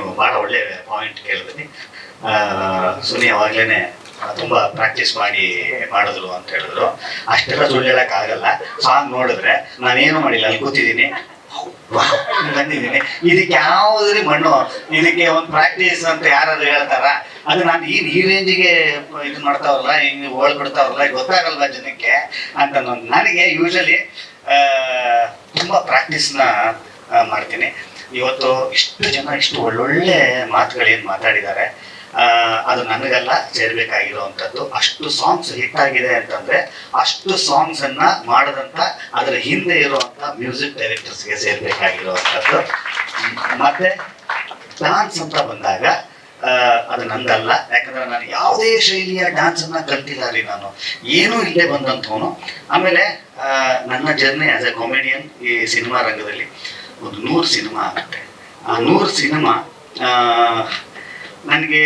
ನೀವು ಬಹಳ ಒಳ್ಳೆ ಪಾಯಿಂಟ್ ಕೇಳಿದ್ರಿ. ಸುನಿ ಅವಾಗ್ಲೇನೆ ತುಂಬಾ ಪ್ರಾಕ್ಟೀಸ್ ಮಾಡಿ ಮಾಡಿದ್ರು ಅಂತ ಹೇಳಿದ್ರು. ಅಷ್ಟೆಲ್ಲ ಸುಳ್ಳು ಆಗಲ್ಲ. ಸಾಂಗ್ ನೋಡಿದ್ರೆ ನಾನೇನು ಮಾಡಿಲ್ಲ, ಅಲ್ಲಿ ಕೂತಿದ್ದೀನಿ. ಬಂದಿದ್ದೀನಿ ಇದಕ್ಕೆ ಯಾವುದ್ರಿ ಮಣ್ಣು? ಇದಕ್ಕೆ ಒಂದು ಪ್ರಾಕ್ಟೀಸ್ ಅಂತ ಯಾರಾದ್ರು ಹೇಳ್ತಾರ? ಅದು ನಾನು ಈ ಈ ರೇಂಜಿಗೆ ಇದು ಮಾಡ್ತಾವಲ್ಲ ಹಿಂಗೆ ಓಳ್ ಬಿಡ್ತಾವಲ್ಲ ಗೊತ್ತಾಗಲ್ವಾ ಜನಕ್ಕೆ ಅಂತ ನನ್ಗೆ ನನಗೆ ಯೂಶಲಿ ತುಂಬಾ ಪ್ರಾಕ್ಟೀಸ್ನ ಮಾಡ್ತೀನಿ. ಇವತ್ತು ಇಷ್ಟು ಜನ ಇಷ್ಟು ಒಳ್ಳೊಳ್ಳೆ ಮಾತುಗಳೇನು ಮಾತಾಡಿದ್ದಾರೆ. ಅದು ನನಗೆಲ್ಲ, ಸೇರ್ಬೇಕಾಗಿರುವಂಥದ್ದು. ಅಷ್ಟು ಸಾಂಗ್ಸ್ ಹಿಟ್ ಆಗಿದೆ ಅಂತಂದ್ರೆ, ಅಷ್ಟು ಸಾಂಗ್ಸ್ ಅನ್ನ ಮಾಡದಂತ, ಅದರ ಹಿಂದೆ ಇರುವಂತ ಮ್ಯೂಸಿಕ್ ಡೈರೆಕ್ಟರ್ಸ್ಗೆ ಸೇರ್ಬೇಕಾಗಿರುವಂಥದ್ದು. ಮತ್ತೆ ಡಾನ್ಸ್ ಅಂತ ಬಂದಾಗ ಅದು ನಂದಲ್ಲ ಯಾಕಂದ್ರೆ ನಾನು ಯಾವುದೇ ಶೈಲಿಯ ಡಾನ್ಸ್ ಅನ್ನ ಕಲ್ತಿಲ್ಲ ರೀ ನಾನು. ಏನೂ ಇಲ್ಲೇ ಬಂದಂಥವನು. ಆಮೇಲೆ ನನ್ನ ಜರ್ನಿ ಆಸ್ ಎ ಕಾಮಿಡಿಯನ್ ಈ ಸಿನಿಮಾ ರಂಗದಲ್ಲಿ. ಒಂದು ನೂರು ಸಿನಿಮಾ ಆಗುತ್ತೆ. ಆ ನೂರು ಸಿನಿಮಾ ನನಗೆ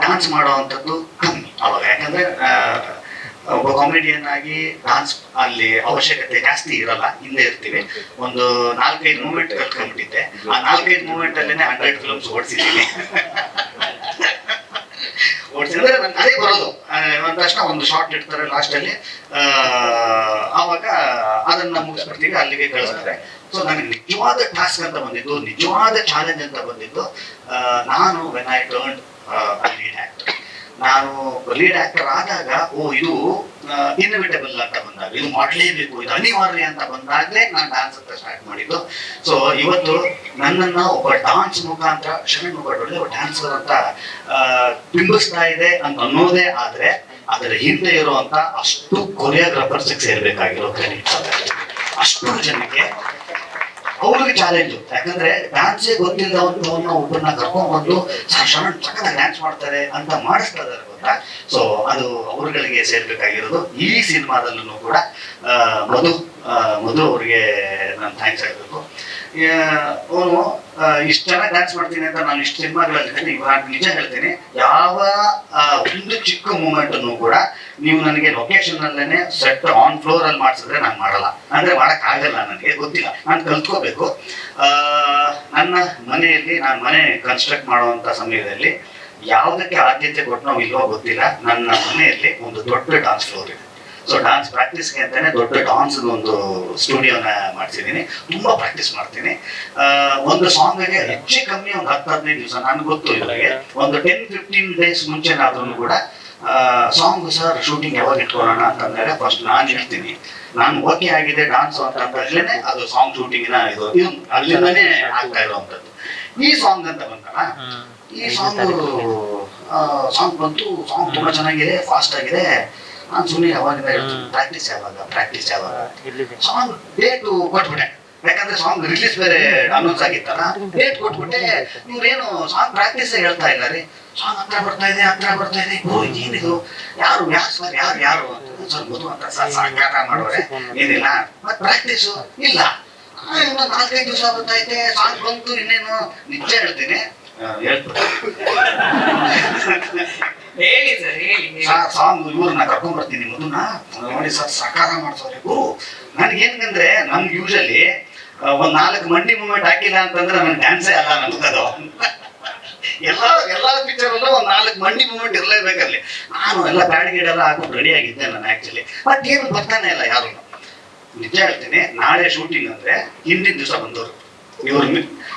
ಡ್ಯಾನ್ಸ್ ಮಾಡುವಂಥದ್ದು ಕಮ್ಮಿ ಅವಾಗ. ಯಾಕಂದ್ರೆ ಒಬ್ಬ ಕಾಮಿಡಿಯನ್ ಆಗಿ ಡಾನ್ಸ್ ಅಲ್ಲಿ ಅವಶ್ಯಕತೆ ಜಾಸ್ತಿ ಇರಲ್ಲ ಹಿಂದೆ ಇರ್ತೀವಿ. ಒಂದು ನಾಲ್ಕೈದು ಮೂಮೆಂಟ್ ಕಲ್ತ್ಕೊಂಡ್ಬಿಟ್ಟಿದ್ದೆ. ಆ ನಾಲ್ಕೈದು ಮೂಮೆಂಟ್ ಅಲ್ಲೇನೆ ಹಂಡ್ರೆಡ್ ಫಿಲ್ಮ್ಸ್ ಓಡಿಸಿದ್ದೀನಿ. ಓಡಿಸಿದ್ರೆ ಅದೇ ಬರೋದು. ಒಂದ್ ತಕ್ಷಣ ಒಂದು ಶಾರ್ಟ್ ಇಡ್ತಾರೆ ಲಾಸ್ಟ್ ಅಲ್ಲಿ. ಆ, ಆವಾಗ ಅದನ್ನ ಮುಗಿಸ್ಬಿಡ್ತೀವಿ ಅಲ್ಲಿಗೆ ಕಳಿಸ್ತಾರೆ. ಸೊ ನನಗೆ ನಿಜವಾದ ಟಾಸ್ಕ್ ಅಂತ ಬಂದಿದ್ದು ನಿಜವಾದ ಚಾಲೆಂಜ್ ಅಂತ ಬಂದಿದ್ದು ನಾನು ವೆನ್ ಐ ಟರ್ನ್ ಆಕ್ಟರ್ ನಾನು ಲೀಡ್ ಆಕ್ಟರ್ ಆದಾಗ, ಓ ಇದು ಇನ್ವಿಟಬಲ್ ಅಂತ ಬಂದಾಗ ಇದು ಮಾಡಲೇಬೇಕು, ಇದು ಅನಿವಾರ್ಯ ಅಂತ ಬಂದಾಗಲೇ ನಾನು ಡಾನ್ಸ್ ಅಂತ ಸ್ಟಾರ್ಟ್ ಮಾಡಿದ್ದು. ಸೊ ಇವತ್ತು ನನ್ನನ್ನ ಒಬ್ಬ ಡಾನ್ಸ್ ಮುಖಾಂತರ ಶರಣ್ ಒಬ್ಬ ಡ್ಯಾನ್ಸರ್ ಅಂತ ಬಿಂಬಿಸ್ತಾ ಇದೆ ಅಂತ ಅನ್ನೋದೇ ಆದ್ರೆ, ಅದರ ಹಿಂದೆ ಇರುವಂತ ಅಷ್ಟು ಕೊರಿಯೋಗ್ರಾಫರ್ಸ್ ಸೇರ್ಬೇಕಾಗಿರೋ ಕ್ರೆಡಿಟ್ಸ್ ಅಷ್ಟು ಜನಕ್ಕೆ ಅವ್ರಿಗೆ ಚಾಲೆಂಜ್ ಯಾಕಂದ್ರೆ ಡ್ಯಾನ್ಸ್ ಗೊತ್ತಿಲ್ಲದವನ್ನ ಒಬ್ಬರನ್ನ ಕರ್ಕೊಂಡ್ಬಂದು ಶರಣ್ ಚಕ್ಕ ಡ್ಯಾನ್ಸ್ ಮಾಡ್ತಾರೆ ಅಂತ ಮಾಡಿಸ್ತಾ ಇದಾರೆ ಗೊತ್ತಾ? ಸೊ ಅದು ಅವ್ರಗಳಿಗೆ ಸೇರ್ಬೇಕಾಗಿರೋದು. ಈ ಸಿನಿಮಾದಲ್ಲೂ ಕೂಡ ಮಧು ಮಧು ಅವ್ರಿಗೆ ನಾನು ಥ್ಯಾಂಕ್ಸ್ ಹೇಳ್ಬೇಕು. ಅವನು ಇಷ್ಟು ಚೆನ್ನಾಗಿ ಡ್ಯಾನ್ಸ್ ಮಾಡ್ತೀನಿ ಅಂತ ನಾನು ಇಷ್ಟು ಸಿನಿಮಾಗಳಲ್ಲಿ ಇವಾಗ ನಿಜ ಹೇಳ್ತೀನಿ. ಯಾವ ಒಂದು ಚಿಕ್ಕ ಮೂಮೆಂಟ್ ಅನ್ನು ಕೂಡ ನೀವು ನನಗೆ ಲೊಕೇಶನ್ ಅಲ್ಲೇನೆ ಸೆಟ್ ಆನ್ ಫ್ಲೋರ್ ಅಲ್ಲಿ ಮಾಡಿಸಿದ್ರೆ ನಾನು ಮಾಡಲ್ಲ. ಅಂದ್ರೆ ಮಾಡಕ್ ಆಗಲ್ಲ ನನಗೆ, ಗೊತ್ತಿಲ್ಲ. ನಾನು ಕಲ್ತ್ಕೋಬೇಕು. ನನ್ನ ಮನೆಯಲ್ಲಿ, ನಾನು ಮನೆ ಕನ್ಸ್ಟ್ರಕ್ಟ್ ಮಾಡುವಂತ ಸಮಯದಲ್ಲಿ ಯಾವುದಕ್ಕೆ ಆದ್ಯತೆ ಕೊಟ್ಟು ನಾವು ಇಲ್ವೋ ಗೊತ್ತಿಲ್ಲ. ನನ್ನ ಮನೆಯಲ್ಲಿ ಒಂದು ದೊಡ್ಡ ಡಾನ್ಸ್ ಫ್ಲೋರ್ ಇದೆ. ಸೊ ಡಾನ್ಸ್ ಪ್ರಾಕ್ಟೀಸ್ಗೆ ಅಂತಾನೆ ದೊಡ್ಡ ಡಾನ್ಸ್ ಒಂದು ಸ್ಟುಡಿಯೋನ ಮಾಡ್ತಿದ್ದೀನಿ ತುಂಬಾ ಪ್ರಾಕ್ಟೀಸ್ ಮಾಡ್ತೀನಿ. ಒಂದು ಒಂದು ಸಾಂಗ್ಗೆ ಹೆಚ್ಚು ಕಮ್ಮಿ ಒಂದು ಹತ್ತು ಹದಿನೈದು ದಿವಸ ನನ್ಗೆ ಗೊತ್ತು ಇವರಿಗೆ ಒಂದು ಟೆನ್ ಫಿಫ್ಟೀನ್ ಡೇಸ್ ಮುಂಚೆನಾದ್ರೂ ಕೂಡ ಸಾಂಗ್ ಸರ್ ಶೂಟಿಂಗ್ ಯಾವಾಗ ಇಟ್ಕೊಳ್ಳೋಣ ಅಂತಂದ್ರೆ ಫಸ್ಟ್ ನಾನು ಹೇಳ್ತೀನಿ ನಾನು ಓಕೆ ಆಗಿದೆ ಡಾನ್ಸ್ ಅಂತ ಅಂದಾಗ್ಲೇನೆ ಅದು ಸಾಂಗ್ ಶೂಟಿಂಗ್ ಇದು ಅಲ್ಲಿಂದನೇ ಆಗ್ತಾ ಇರುವಂತದ್ದು ಈ ಸಾಂಗ್ ಅಂತ ಬಂತಲ್ಲ ಈ ಸಾಂಗ್ ಸಾಂಗ್ ಬಂತು ಸಾಂಗ್ ತುಂಬಾ ಚೆನ್ನಾಗಿದೆ ಫಾಸ್ಟ್ ಆಗಿದೆ. ನಾನು ಸುಮ್ಮನೆ ಯಾವಾಗಿಂದ ಹೇಳ್ತೀನಿ ಪ್ರಾಕ್ಟೀಸ್ ಯಾವಾಗ? ಪ್ರಾಕ್ಟೀಸ್ ಯಾವಾಗ? ಸಾಂಗ್ ಡೇಟ್ ಕೊಟ್ಬಿಟ್ಟೆ. ಯಾಕಂದ್ರೆ ಸಾಂಗ್ ರಿಲೀಸ್ ಬೇರೆ ಅನೌನ್ಸ್ ಆಗಿತ್ತಲ್ಲ. ಡೇಟ್ ಕೊಟ್ಬಿಟ್ಟೆ. ಇವ್ರೇನು ಸಾಂಗ್ ಪ್ರಾಕ್ಟೀಸ್ ಹೇಳ್ತಾ ಇಲ್ಲ ರೀ. ಸಾಂಗ್ ಹತ್ರ ಬರ್ತಾ ಇದೆ ಹತ್ರ ಬರ್ತಾ ಇದೆ. ಓ ಏನಿದು? ಯಾರು ಯಾರು ಸರ್ ಯಾರು ಯಾರು? ಅಂತ ಸರ್ ಮಧು ಅಂತ ಸರ್ ಸಾಕಾಟ ಮಾಡೋರೆ. ಏನಿಲ್ಲ. ಮತ್ತೆ ಪ್ರಾಕ್ಟೀಸ್ ಇಲ್ಲ. ಇನ್ನು ನಾಲ್ಕೈದು ದಿವಸ ಗೊತ್ತೈತೆ ಸಾಂಗ್ ಬಂತು ಇನ್ನೇನು ನಿಜ ಹೇಳ್ತೀನಿ. ಹೇಳ್ಬಿಟ್ಟು ಹೇಳಿ ಸರ್, ಹೇಳಿ ಹೇಳಿ. ಸಾಂಗ್ ಇವ್ರನ್ನ ಕರ್ಕೊಂಡ್ ಬರ್ತೀನಿ. ಮಧುನ ನೋಡಿ ಸರ್, ಸಹಕಾರ ಮಾಡ್ತಾರೆ ಗುರು ನನ್ಗೆ ಏನಂದ್ರೆ ನಮ್ಗೆ ಯೂಶಲಿ ಒಂದ್ ನಾಲ್ಕು ಮಂಡಿ ಮೂಮೆಂಟ್ ಹಾಕಿಲ್ಲ ಅಂತಂದ್ರೆ ನನ್ ಡ್ಯಾನ್ಸೇ ಅಲ್ಲ ನನ್ಗದು ಎಲ್ಲ ಎಲ್ಲ ಪಿಕ್ಚರ್ ಅಲ್ಲೂ ಒಂದ್ ನಾಲ್ಕು ಮಂಡಿ ಮೂಮೆಂಟ್ ಇರ್ಲೇಬೇಕಲ್ಲಿ ನಾನು ಎಲ್ಲ ಗಾಡಿ ಗೀಡೆಲ್ಲ ಹಾಕೊಂಡು ರೆಡಿ ಆಗಿದ್ದೆ ನಾನು ಆಕ್ಚುಲಿ ಬಟ್ ಏನು ಬರ್ತಾನೆ ಇಲ್ಲ ಯಾರು. ನಿಜ ಹೇಳ್ತೀನಿ, ನಾಳೆ ಶೂಟಿಂಗ್ ಅಂದ್ರೆ ಹಿಂದಿನ ದಿವಸ ಬಂದವರು. ಇವ್ರ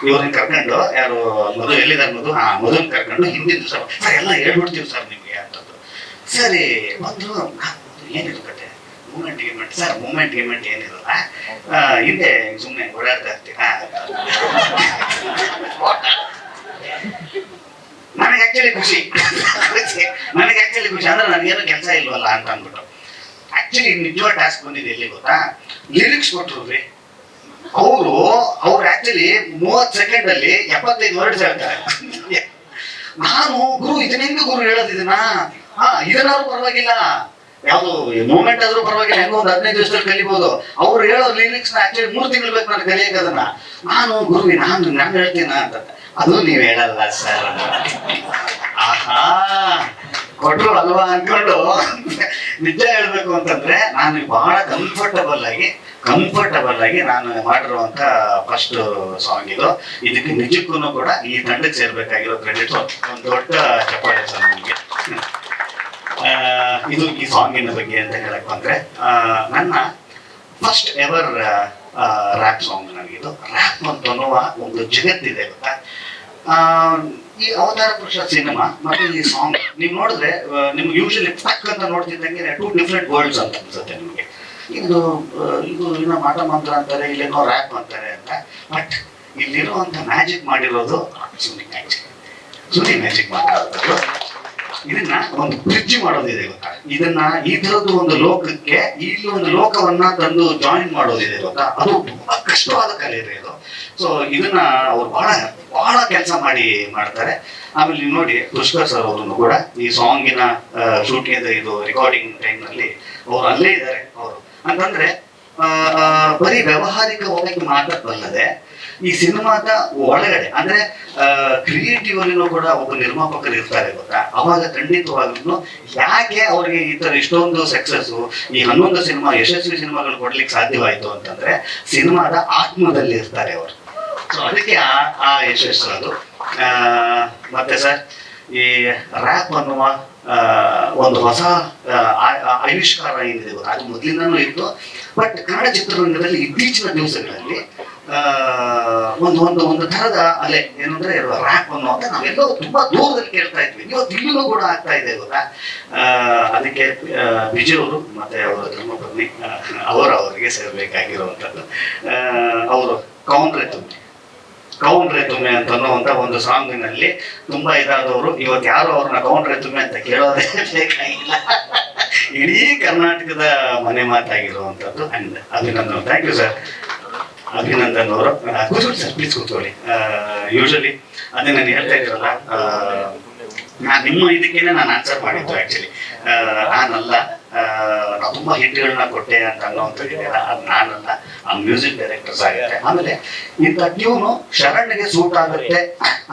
ಇವ್ರನ್ನ ಕರ್ಕೊಂಡು ಯಾರು ಮಧು ಎಲ್ಲಿದ್ದಾರೆ ಮಧು ಹಾ, ಮಧುನ್ ಕರ್ಕೊಂಡು ಹಿಂದಿನ ದಿವಸ ಸರ್ ಎಲ್ಲ ಹೇಳ್ಬಿಡ್ತೀವಿ ಸರ್ ನಿಮ್ಗೆ ಅಂತದ್ದು. ಸರಿ ನಾನ್ ಏನಿದು ಕತೆ? ಮೂಮೆಂಟ್ ಗೀಮೆಂಟ್. ಸರ್, ಮೂಮೆಂಟ್ ಗೀಮೆಂಟ್ ಏನಿರಲ್ಲ ಹಿಂದೆ ಸುಮ್ಮನೆ ಓಡಾಡ್ತಾ ಇರ್ತೀರಾ ನನಗೆ ಆಕ್ಚುಲಿ ಖುಷಿ. ನನಗೆ ಆಕ್ಚುಲಿ ಖುಷಿ. ಅಂದ್ರೆ ನನಗೇನು ಕೆಲಸ ಇಲ್ವಲ್ಲ ಅಂತ ಅಂದ್ಬಿಟ್ಟು. ಆಕ್ಚುಲಿ ನಿಜವಾದ ಟಾಸ್ಕ್ ಬಂದಿದೆ ಎಲ್ಲಿ ಗೊತ್ತಾ? ಲಿರಿಕ್ಸ್ ಕೊಟ್ಟರು ರೀ ಅವರು, ಅವ್ರು ಆಕ್ಚುಲಿ ಮೂವತ್ ಸೆಕೆಂಡ್ ಅಲ್ಲಿ ಎಪ್ಪತ್ತೈದು ವರ್ಡ್ಸ್ ಹೇಳ್ತಾರೆ. ನಾನು ಗುರು ಇದನ್ನೆಂದು ಗುರು ಹೇಳೋದು ಇದನ್ನ? ಹಾ, ಇದನ್ನಾದ್ರೂ ಪರವಾಗಿಲ್ಲ. ಯಾವುದು ಮೂಮೆಂಟ್ ಆದ್ರೂ ಪರವಾಗಿಲ್ಲ, ಹೆಂಗೋ ಒಂದು ಹದಿನೈದು ದಿವಸದಲ್ಲಿ ಕಲಿಬಹುದು ಅವ್ರು ಹೇಳೋ ಲಿರಿಕ್ಸ್ ಆಕ್ಚುಲಿ ಮೂರು ತಿಂಗಳು ಬೇಕು ನಾನು ಕಲಿಯಕ್ಕೆ ಅದನ್ನ ನಾನು ಗುರು ನಾನು ನಾನು ಹೇಳ್ತೀನ ಅಂತ. ಅದು ನೀವ್ ಹೇಳಲ್ಲ ಸರ್ ಆಹಾ. ಕೊಟ್ರು ಅಲ್ವಾ ಅನ್ಕೊಂಡು ನಿಜ ಹೇಳ್ಬೇಕು ಅಂತಂದ್ರೆ ನಾನು ಬಹಳ ಕಂಫರ್ಟಬಲ್ ಆಗಿ ಕಂಫರ್ಟಬಲ್ ಆಗಿ ನಾನು ಮಾಡಿರುವಂತ ಫಸ್ಟ್ ಸಾಂಗ್ ಇದು. ಇದಕ್ಕೆ ನಿಜಕ್ಕೂ ಕೂಡ ಈ ತಂಡಕ್ಕೆ ಸೇರ್ಬೇಕಾಗಿರೋ ಕ್ರೆಡಿಟ್ ಒಂದು ದೊಡ್ಡ ಚಪ್ಪಾಳೆ ಸರ್ ನನಗೆ ಇದು ಈ ಸಾಂಗಿನ ಬಗ್ಗೆ ಅಂತ ಹೇಳಕ್ ಬಂದ್ರೆ ನನ್ನ ಫಸ್ಟ್ ಎವರ್ ರ್ಯಾಪ್ ಸಾಂಗ್ ನನಗಿದು ರ್ಯಾಪ್ ಅಂತ ಅನ್ನುವ ಒಂದು ಜಗತ್ತಿದೆ, ಗೊತ್ತಾ? ಈ ಅವತಾರ ಪುರುಷ ಸಿನಿಮಾ ಮತ್ತು ಈ ಸಾಂಗ್ ನೀವು ನೋಡಿದ್ರೆ ನಿಮ್ಗೆ ಯೂಶಲಿ ಟಕ್ ಅಂತ ನೋಡ್ತಿದ್ದಂಗೆ ಟೂ ಡಿಫ್ರೆಂಟ್ ವರ್ಲ್ಡ್ಸ್ ಅಂತ ಅನ್ಸುತ್ತೆ ನಿಮಗೆ. ಇದು ಇದು ಇನ್ನು ಮಾಟ ಮಂತ್ರ ಅಂತಾರೆ, ಇಲ್ಲೇನೋ ರ್ಯಾಪ್ ಅಂತಾರೆ ಅಂತ. ಬಟ್ ಇಲ್ಲಿರುವಂತ ಮ್ಯಾಜಿಕ್ ಮಾಡಿರೋದು ಸುನಿ ಮ್ಯಾಜಿಕ್ ಸುನಿ ಮ್ಯಾಜಿಕ್ ಮಾತಾಡೋದು ಇದನ್ನ ಒಂದು ಬ್ರಿಡ್ಜ್ ಮಾಡೋದಿದೆ ಗೊತ್ತಾ? ಇದನ್ನ ಈ ತರದ್ದು ಒಂದು ಲೋಕಕ್ಕೆ ಇಲ್ಲಿ ಒಂದು ಲೋಕವನ್ನ ತಂದು ಜಾಯಿನ್ ಮಾಡೋದಿದೆ ಗೊತ್ತಾ? ಅದು ತುಂಬಾ ಕಷ್ಟವಾದ ಕಲೆ ಇದೆ ಇದು. ಸೊ ಇದನ್ನ ಅವ್ರು ಬಹಳ ಬಹಳ ಕೆಲಸ ಮಾಡಿ ಮಾಡ್ತಾರೆ. ಆಮೇಲೆ ನೀವು ನೋಡಿ ಪುಷ್ಕರ್ ಸರ್ ಅವರನ್ನು ಕೂಡ ಈ ಸಾಂಗಿನ ಶೂಟಿಂಗ್ ಇದು ರೆಕಾರ್ಡಿಂಗ್ ಟೈಮ್ನಲ್ಲಿ ಅವ್ರು ಅಲ್ಲೇ ಇದ್ದಾರೆ ಅವರು. ಅಂತಂದ್ರೆ ಬರೀ ವ್ಯಾವಹಾರಿಕವಾಗಿ ಮಾತಾಡಬಲ್ಲದೆ ಈ ಸಿನಿಮಾದ ಒಳಗಡೆ, ಅಂದ್ರೆ ಕ್ರಿಯೇಟಿವ್ ಅಲ್ಲಿನೂ ಕೂಡ ಒಬ್ಬ ನಿರ್ಮಾಪಕರು ಇರ್ತಾರೆ ಗೊತ್ತಾ? ಅವಾಗ ಖಂಡಿತವಾಗ್ಲೂ ಯಾಕೆ ಅವ್ರಿಗೆ ಈ ತರ ಇಷ್ಟೊಂದು ಸಕ್ಸಸ್ ಈ ಹನ್ನೊಂದು ಸಿನಿಮಾ ಯಶಸ್ವಿ ಸಿನಿಮಾಗಳು ಕೊಡ್ಲಿಕ್ಕೆ ಸಾಧ್ಯವಾಯ್ತು ಅಂತಂದ್ರೆ, ಸಿನಿಮಾದ ಆತ್ಮದಲ್ಲಿ ಇರ್ತಾರೆ ಅವರು. ಸೊ ಅದಕ್ಕೆ ಆ ಯಶಸ್ಸು ಅದು. ಮತ್ತೆ ಸರ್, ಈ ರ್ಯಾಪ್ ಅನ್ನುವ ಒಂದು ಹೊಸ ಆವಿಷ್ಕಾರ ಏನಿದೆ ಅದು ಮೊದಲಿಂದನೂ ಇತ್ತು. ಬಟ್ ಕನ್ನಡ ಚಿತ್ರರಂಗದಲ್ಲಿ ಇತ್ತೀಚಿನ ದಿವಸಗಳಲ್ಲಿ ಒಂದು ಒಂದು ಒಂದು ತರದ ಅಲೆ ಏನಂದ್ರೆ ರ್ಯಾಪ್ ಅನ್ನುವಂತ ನಾವೆಲ್ಲೋ ತುಂಬಾ ದೂರದಲ್ಲಿ ಕೇಳ್ತಾ ಇದ್ವಿ. ಇವತ್ತು ಇಲ್ಲೂ ಕೂಡ ಆಗ್ತಾ ಇದೆ, ಗೊತ್ತಾ? ಅದಕ್ಕೆ ವಿಜಯ್ ಅವರು ಮತ್ತೆ ಅವರ ಧರ್ಮಪತ್ನಿ ಅವರು ಅವರಿಗೆ ಸೇರಬೇಕಾಗಿರುವಂಥದ್ದು ಅವರು ಕೌಂಟ್ರೆ ಕೌಂಟ್ರೆ ತುಮೆ ಅಂತ ಅನ್ನುವಂಥ ಒಂದು ಸಾಂಗ್ನಲ್ಲಿ ತುಂಬಾ ಇದಾದವರು. ಇವತ್ತು ಯಾರು ಅವ್ರನ್ನ ಕೌಂಟ್ರೆ ತುಮೆ ಅಂತ ಕೇಳೋದೇ ಬೇಕಾಗಿಲ್ಲ. ಇಡೀ ಕರ್ನಾಟಕದ ಮನೆ ಮಾತಾಗಿರುವಂಥದ್ದು and Abhinandan. Thank you sir Abhinandan ಅವರು. ಕೂತ್ಕೊಳ್ಳಿ ಸರ್ ಪ್ಲೀಸ್ ಕೂತ್ಕೊಳ್ಳಿ. ಯೂಶಲಿ ಅದೇ ನಾನು ಹೇಳ್ತಾ ಇದ್ರಲ್ಲ ನಾನು ನಿಮ್ಮ ಇದಕ್ಕೇನೆ ನಾನು ಆನ್ಸರ್ ಮಾಡಿದ್ದು ಆಕ್ಚುಲಿ ನಾನಲ್ಲ. ತುಂಬಾ ಹಿಟ್ಗಳನ್ನ ಕೊಟ್ಟೆ ಅಂತ ಅನ್ನೋಂಥದ್ದಿದೆಯಲ್ಲ ಅದು ನಾನಲ್ಲ. ಆ ಮ್ಯೂಸಿಕ್ ಡೈರೆಕ್ಟರ್ಸ್ ಆಗುತ್ತೆ ಆಮೇಲೆ ಇಂಥ ಟ್ಯೂನು ಶರಣ್ಗೆ ಸೂಟ್ ಆಗುತ್ತೆ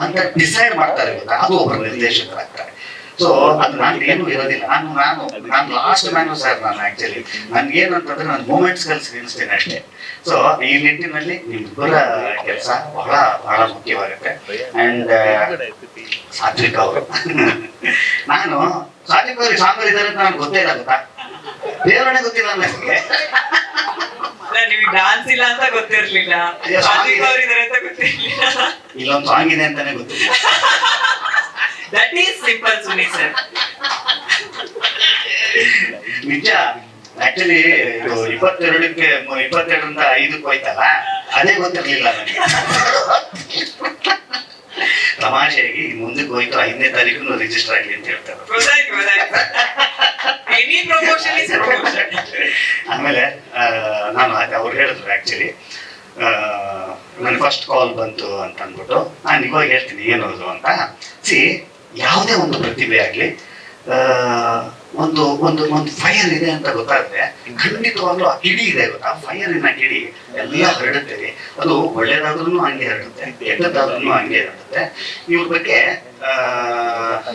ಅಂತ ಡಿಸೈಡ್ ಮಾಡ್ತಾರೆ ಗೊತ್ತಾ? ಅದು ಒಬ್ಬರು ನಿರ್ದೇಶಕರಾಗ್ತಾರೆ. ಸೊ ಅದು ನಾನು ಏನು ಇರೋದಿಲ್ಲ. ನಾನು ನಾನು ನಾನು ಲಾಸ್ಟ್ ಮ್ಯಾನು ಸರ್ ನಾನು ಆಕ್ಚುಲಿ ನನ್ಗೆ ಏನಂತಂದ್ರೆ ನಾನು ಮೂಮೆಂಟ್ಸ್ ಕಲ್ಸಿ ಅಷ್ಟೇ. ಸೊ ಈ ನಿಟ್ಟಿನಲ್ಲಿ ನಿಮ್ಮಿಬ್ಬರ ಕೆಲಸ ಬಹಳ ಬಹಳ ಮುಖ್ಯವಾಗುತ್ತೆ. ಅಂಡ್ ಸಾತ್ವಿಕ್ ಅವರು. ನಾನು ಸಾತ್ವಿಕ್ ಇದ್ದಾರೆ ಅಂತ ನನಗೆ ಗೊತ್ತೇ ಇಲ್ಲ ಗೊತ್ತಾ? ದೇವರೇ ಗೊತ್ತಿಲ್ಲ ನನಗೆ. ನಿಮಗೆ ಡಾನ್ಸ್ ಇಲ್ಲ ಅಂತ ಗೊತ್ತಿರ್ಲಿಲ್ಲ. ಸಾತ್ವಿಕ್ ಅವ್ರು ಅಂತ ಗೊತ್ತಿರ್ಲಿಲ್ಲ. ಇಲ್ಲೊಂದು ಸಾಂಗ್ ಇದೆ ಅಂತಾನೆ ಗೊತ್ತಿಲ್ಲ. That is Simple Suni sir ನಿಜ. ಆಕ್ಚುಲಿ ಇಪ್ಪತ್ತೆರಡಕ್ಕೆ ಇಪ್ಪತ್ತೆರಡರಿಂದ ಐದಕ್ಕೆ ಹೋಯ್ತಲ್ಲ ಅದೇ ಗೊತ್ತಿರ್ಲಿಲ್ಲ ನನಗೆ. ತಮಾಷೆಯಾಗಿ ಮುಂದಕ್ಕೆ ಹೋಯ್ತು ಐದನೇ ತಾರೀಕು ರಿಜಿಸ್ಟರ್ ಆಗಲಿ ಅಂತ ಹೇಳ್ತಾರೆ ಆಮೇಲೆ ನಾನು ಅವ್ರು ಹೇಳಿದ್ರು ಆಕ್ಚುಲಿ ನನ್ನ ಫಸ್ಟ್ ಕಾಲ್ ಬಂತು ಅಂತ ಅಂದ್ಬಿಟ್ಟು ನಾನು ಇವಾಗ ಹೇಳ್ತೀನಿ ಏನು ಅದು ಅಂತ. ಸಿ ಯಾವುದೇ ಒಂದು ಪ್ರತಿಭೆ ಆಗಲಿ ಒಂದು ಒಂದು ಒಂದು ಫೈರ್ ಇದೆ ಅಂತ ಗೊತ್ತಾದ್ರೆ ಖಂಡಿತವಾಗ್ಲೂ ಆ ಕಿಡಿ ಇದೆ ಗೊತ್ತಾ? ಫೈರಿನ ಕಿಡಿ. ಎಲ್ಲ ಹರಡುತ್ತೆ. ಅದು ಒಳ್ಳೇದಾದ್ರೂ ಹಂಗೆ ಹರಡುತ್ತೆ ಕೆಟ್ಟದಾದ್ರೂ ಹಂಗೆ ಹರಡುತ್ತೆ. ಇವ್ರ ಬಗ್ಗೆ ಆ,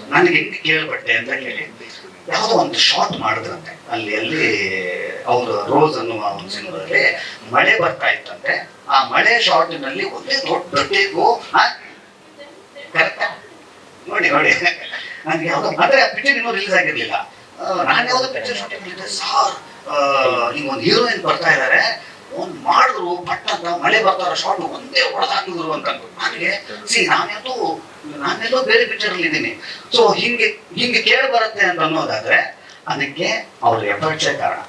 ನನಗೆ ಹೆಂಗೆ ಕೇಳ್ಪಟ್ಟೆ ಅಂತ ಕೇಳಿ. ಯಾವುದೋ ಒಂದು ಶಾರ್ಟ್ ಮಾಡಿದ್ರಂತೆ. ಅಲ್ಲಿ ಅಲ್ಲಿ ಅವರು ರೋಸ್ ಅನ್ನುವ ಒಂದು ಸಿನಿಮಾದಲ್ಲಿ ಮಳೆ ಬರ್ತಾ ಇತ್ತಂತೆ. ಆ ಮಳೆ ಶಾರ್ಟ್ನಲ್ಲಿ ಒಂದೇ ದೊಡ್ಡ ಕರೆಕ್ಟಾ ನೋಡಿ ನೋಡಿ. ನನಗೆ ಯಾವುದೋ ಅಂದ್ರೆ ಪಿಕ್ಚರ್ ಇನ್ನೂ ರಿಲೀಸ್ ಆಗಿರ್ಲಿಲ್ಲ. ಆ, ನಾನು ಯಾವುದೋ ಪಿಕ್ಚರ್ ಶೂಟಿಂಗ್ ಇದ್ದೆ ಸಾರ್ ಒಂದು ಹೀರೋಯಿನ್ ಬರ್ತಾ ಇದ್ದಾರೆ ಒಂದು ಮಾಡಿದ್ರು ಪಟ್ ಅಂತ ಮಳೆ ಬರ್ತಾರ ಶಾರ್ಟ್ ಒಂದೇ ಹೊಡೆದಾಕಿದ್ರು ಅಂತ ನನಗೆ, ಸಿ, ನಾನೆಲ್ಲೋ ನಾನೆಲ್ಲೋ ಬೇರೆ ಪಿಕ್ಚರ್ ಅಲ್ಲಿ ಇದ್ದೀನಿ. ಸೊ ಹಿಂಗೆ ಹಿಂಗೆ ಕೇಳಿ ಬರುತ್ತೆ ಅಂತ ಅನ್ನೋದಾದ್ರೆ, ಅದಕ್ಕೆ ಅವ್ರ ಎಫರ್ಟ್ಸೇ ಕಾರಣ.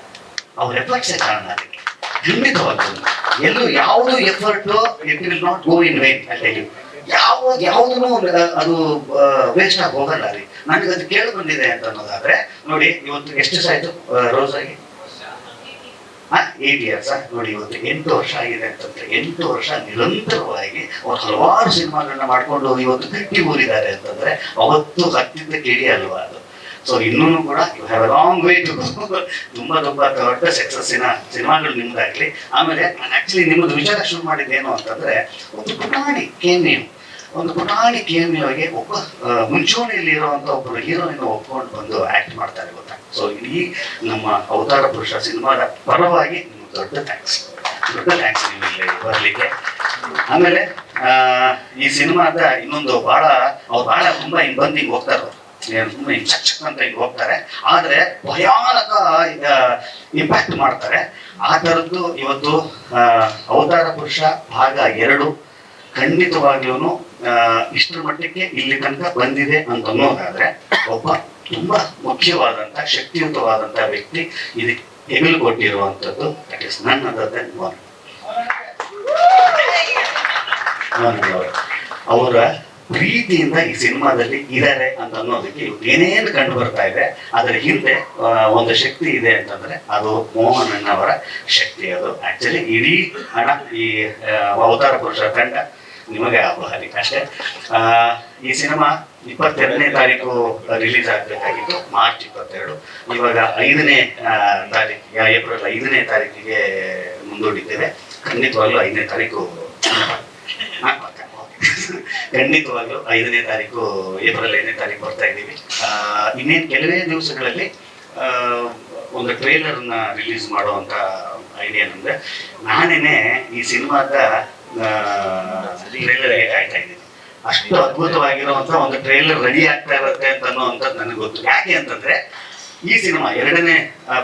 ಅವ್ರ ಎಫರ್ಟ್ಸೇ ಕಾರಣ ಅದಕ್ಕೆ. ಖಂಡಿತವಾಗ್ತದೆ ಎಲ್ಲೂ ಯಾವುದು effort it will not go in vain ಅಲ್ಲಿ ಯಾವ ಯಾವುದೂ ಅದು ವೇಸ್ಟ್ ಹೋಗಲ್ಲ ರೀ. ನನಗೆ ಅದು ಕೇಳಿ ಬಂದಿದೆ ಅಂತ ಅನ್ನೋದಾದ್ರೆ, ನೋಡಿ ಇವತ್ತು ಎಷ್ಟು ದಿವಸ ಆಯ್ತು ರೋಸ್ ಆಗಿ? ಏಟ್ ಇಯರ್ಸ್ ನೋಡಿ ಇವತ್ತು ಎಂಟು ವರ್ಷ ಆಗಿದೆ ಅಂತಂದ್ರೆ, ಎಂಟು ವರ್ಷ ನಿರಂತರವಾಗಿ ಅವ್ರು ಹಲವಾರು ಸಿನಿಮಾಗಳನ್ನ ಮಾಡ್ಕೊಂಡು ಇವತ್ತು ಗಟ್ಟಿ ಊರಿದ್ದಾರೆ ಅಂತಂದ್ರೆ, ಅವತ್ತು ಅತ್ಯಂತ ಕಿಡಿ ಅಲ್ವಾ ಸೊ ಇನ್ನೂ ಕೂಡ you have long way to ತುಂಬಾ ತುಂಬಾ ದೊಡ್ಡ ಸಕ್ಸಸ್ಸಿನ ಸಿನಿಮಾಗಳು ನಿಮ್ದಾಗ್ಲಿ. ಆಮೇಲೆ, ನಾನು ಆಕ್ಚುಲಿ ನಿಮ್ಮದು ವಿಚಾರ ಶುರು ಮಾಡಿದ್ದೇನು ಅಂತಂದ್ರೆ, ಒಂದು ಪುಟಾಣಿ ಕೇಮಿಯು ಒಂದು ಪುಟಾಣಿ ಕೇಮಿಯೋಗೆ ಒಬ್ಬ ಮುಂಚೂಣಿಯಲ್ಲಿ ಇರುವಂತ ಒಬ್ಬರು ಹೀರೋಯಿನ್ ಒಪ್ಕೊಂಡು ಬಂದು ಆಕ್ಟ್ ಮಾಡ್ತಾರೆ ಗೊತ್ತಾ? ಸೊ ಇಡೀ ನಮ್ಮ ಅವತಾರ ಪುರುಷ ಸಿನಿಮಾದ ಪರವಾಗಿ ನಿಮ್ಗೆ ದೊಡ್ಡ ಥ್ಯಾಂಕ್ಸ್ ದೊಡ್ಡ ಥ್ಯಾಂಕ್ಸ್ ನೀವು ಇಲ್ಲಿ ಬರ್ಲಿಕ್ಕೆ. ಆಮೇಲೆ ಈ ಸಿನಿಮಾದ ಇನ್ನೊಂದು ಬಹಳ ಅವ್ರು ಬಹಳ ತುಂಬಾ ಹಿಂಗ್ ಬಂದು ಹಿಂಗ್ ಹೋಗ್ತಾರೆ ಚಕ್ ಅಂತ ಇಲ್ಲಿ ಹೋಗ್ತಾರೆ. ಆದ್ರೆ ಭಯಾನಕ ಇಂಪ್ಯಾಕ್ಟ್ ಮಾಡ್ತಾರೆ. ಆ ಥರದ್ದು ಇವತ್ತು ಅವತಾರ ಪುರುಷ ಭಾಗ ಎರಡು ಖಂಡಿತವಾಗ್ಲೂ ಇಷ್ಟರ ಮಟ್ಟಕ್ಕೆ ಇಲ್ಲಿ ತನಕ ಬಂದಿದೆ ಅಂತ ಅನ್ನೋದಾದ್ರೆ ಒಬ್ಬ ತುಂಬಾ ಮುಖ್ಯವಾದಂತ ಶಕ್ತಿಯುತವಾದಂತ ವ್ಯಕ್ತಿ ಇದಕ್ಕೆ ಹೆಗಲು ಕೊಟ್ಟಿರುವಂತದ್ದು that is none other than ಅವರ ಪ್ರೀತಿಯಿಂದ ಈ ಸಿನಿಮಾದಲ್ಲಿ ಇದ್ದಾರೆ ಅಂತ ಅನ್ನೋದಕ್ಕೆ ಏನೇನು ಕಂಡು ಬರ್ತಾ ಇದೆ, ಅದರ ಹಿಂದೆ ಒಂದು ಶಕ್ತಿ ಇದೆ ಅಂತಂದ್ರೆ ಅದು ಮೋಹನ್ ಅಣ್ಣವರ ಶಕ್ತಿ. ಅದು ಆಕ್ಚುಲಿ ಇಡೀ ಹಣ, ಈ ಅವತಾರ ಪುರುಷ ತಂಡ ನಿಮಗೆ ಆಭಾರಿ ಅಷ್ಟೇ ಈ ಸಿನಿಮಾ ಇಪ್ಪತ್ತೆರಡನೇ ತಾರೀಕು ರಿಲೀಸ್ ಆಗಬೇಕಾಗಿತ್ತು, ಮಾರ್ಚ್ ಇಪ್ಪತ್ತೆರಡು. ಇವಾಗ ಐದನೇ ತಾರೀಕಿಗೆ ತಾರೀಕು ಏಪ್ರಿಲ್ ಐದನೇ ತಾರೀಕಿಗೆ ಮುಂದೂಡಿದ್ದೇವೆ. ಖಂಡಿತವಾಗ್ಲೂ ಐದನೇ ತಾರೀಕು. ಖಂಡಿತವಾಗ್ಲೂ ಐದನೇ ತಾರೀಕು, ಏಪ್ರಿಲ್ ಐದನೇ ತಾರೀಕು ಬರ್ತಾ ಇದ್ದೀವಿ. ಇನ್ನೇನು ಕೆಲವೇ ದಿವಸಗಳಲ್ಲಿ ಒಂದು ಟ್ರೇಲರ್ನ ರಿಲೀಸ್ ಮಾಡುವಂತ ಐಡಿಯಾ ಏನಂದ್ರೆ ನಾನೇನೆ ಈ ಸಿನಿಮಾದ ಟ್ರೇಲರ್ಗೆ ಆಯ್ತಾ ಇದ್ದೀನಿ. ಅಷ್ಟು ಅದ್ಭುತವಾಗಿರುವಂತ ಒಂದು ಟ್ರೇಲರ್ ರೆಡಿ ಆಗ್ತಾ ಇರುತ್ತೆ ಅಂತ ಅನ್ನೋಂಥದ್ದು ನನಗೆ ಗೊತ್ತು. ಯಾಕೆ ಅಂತಂದ್ರೆ, ಈ ಸಿನಿಮಾ, ಎರಡನೇ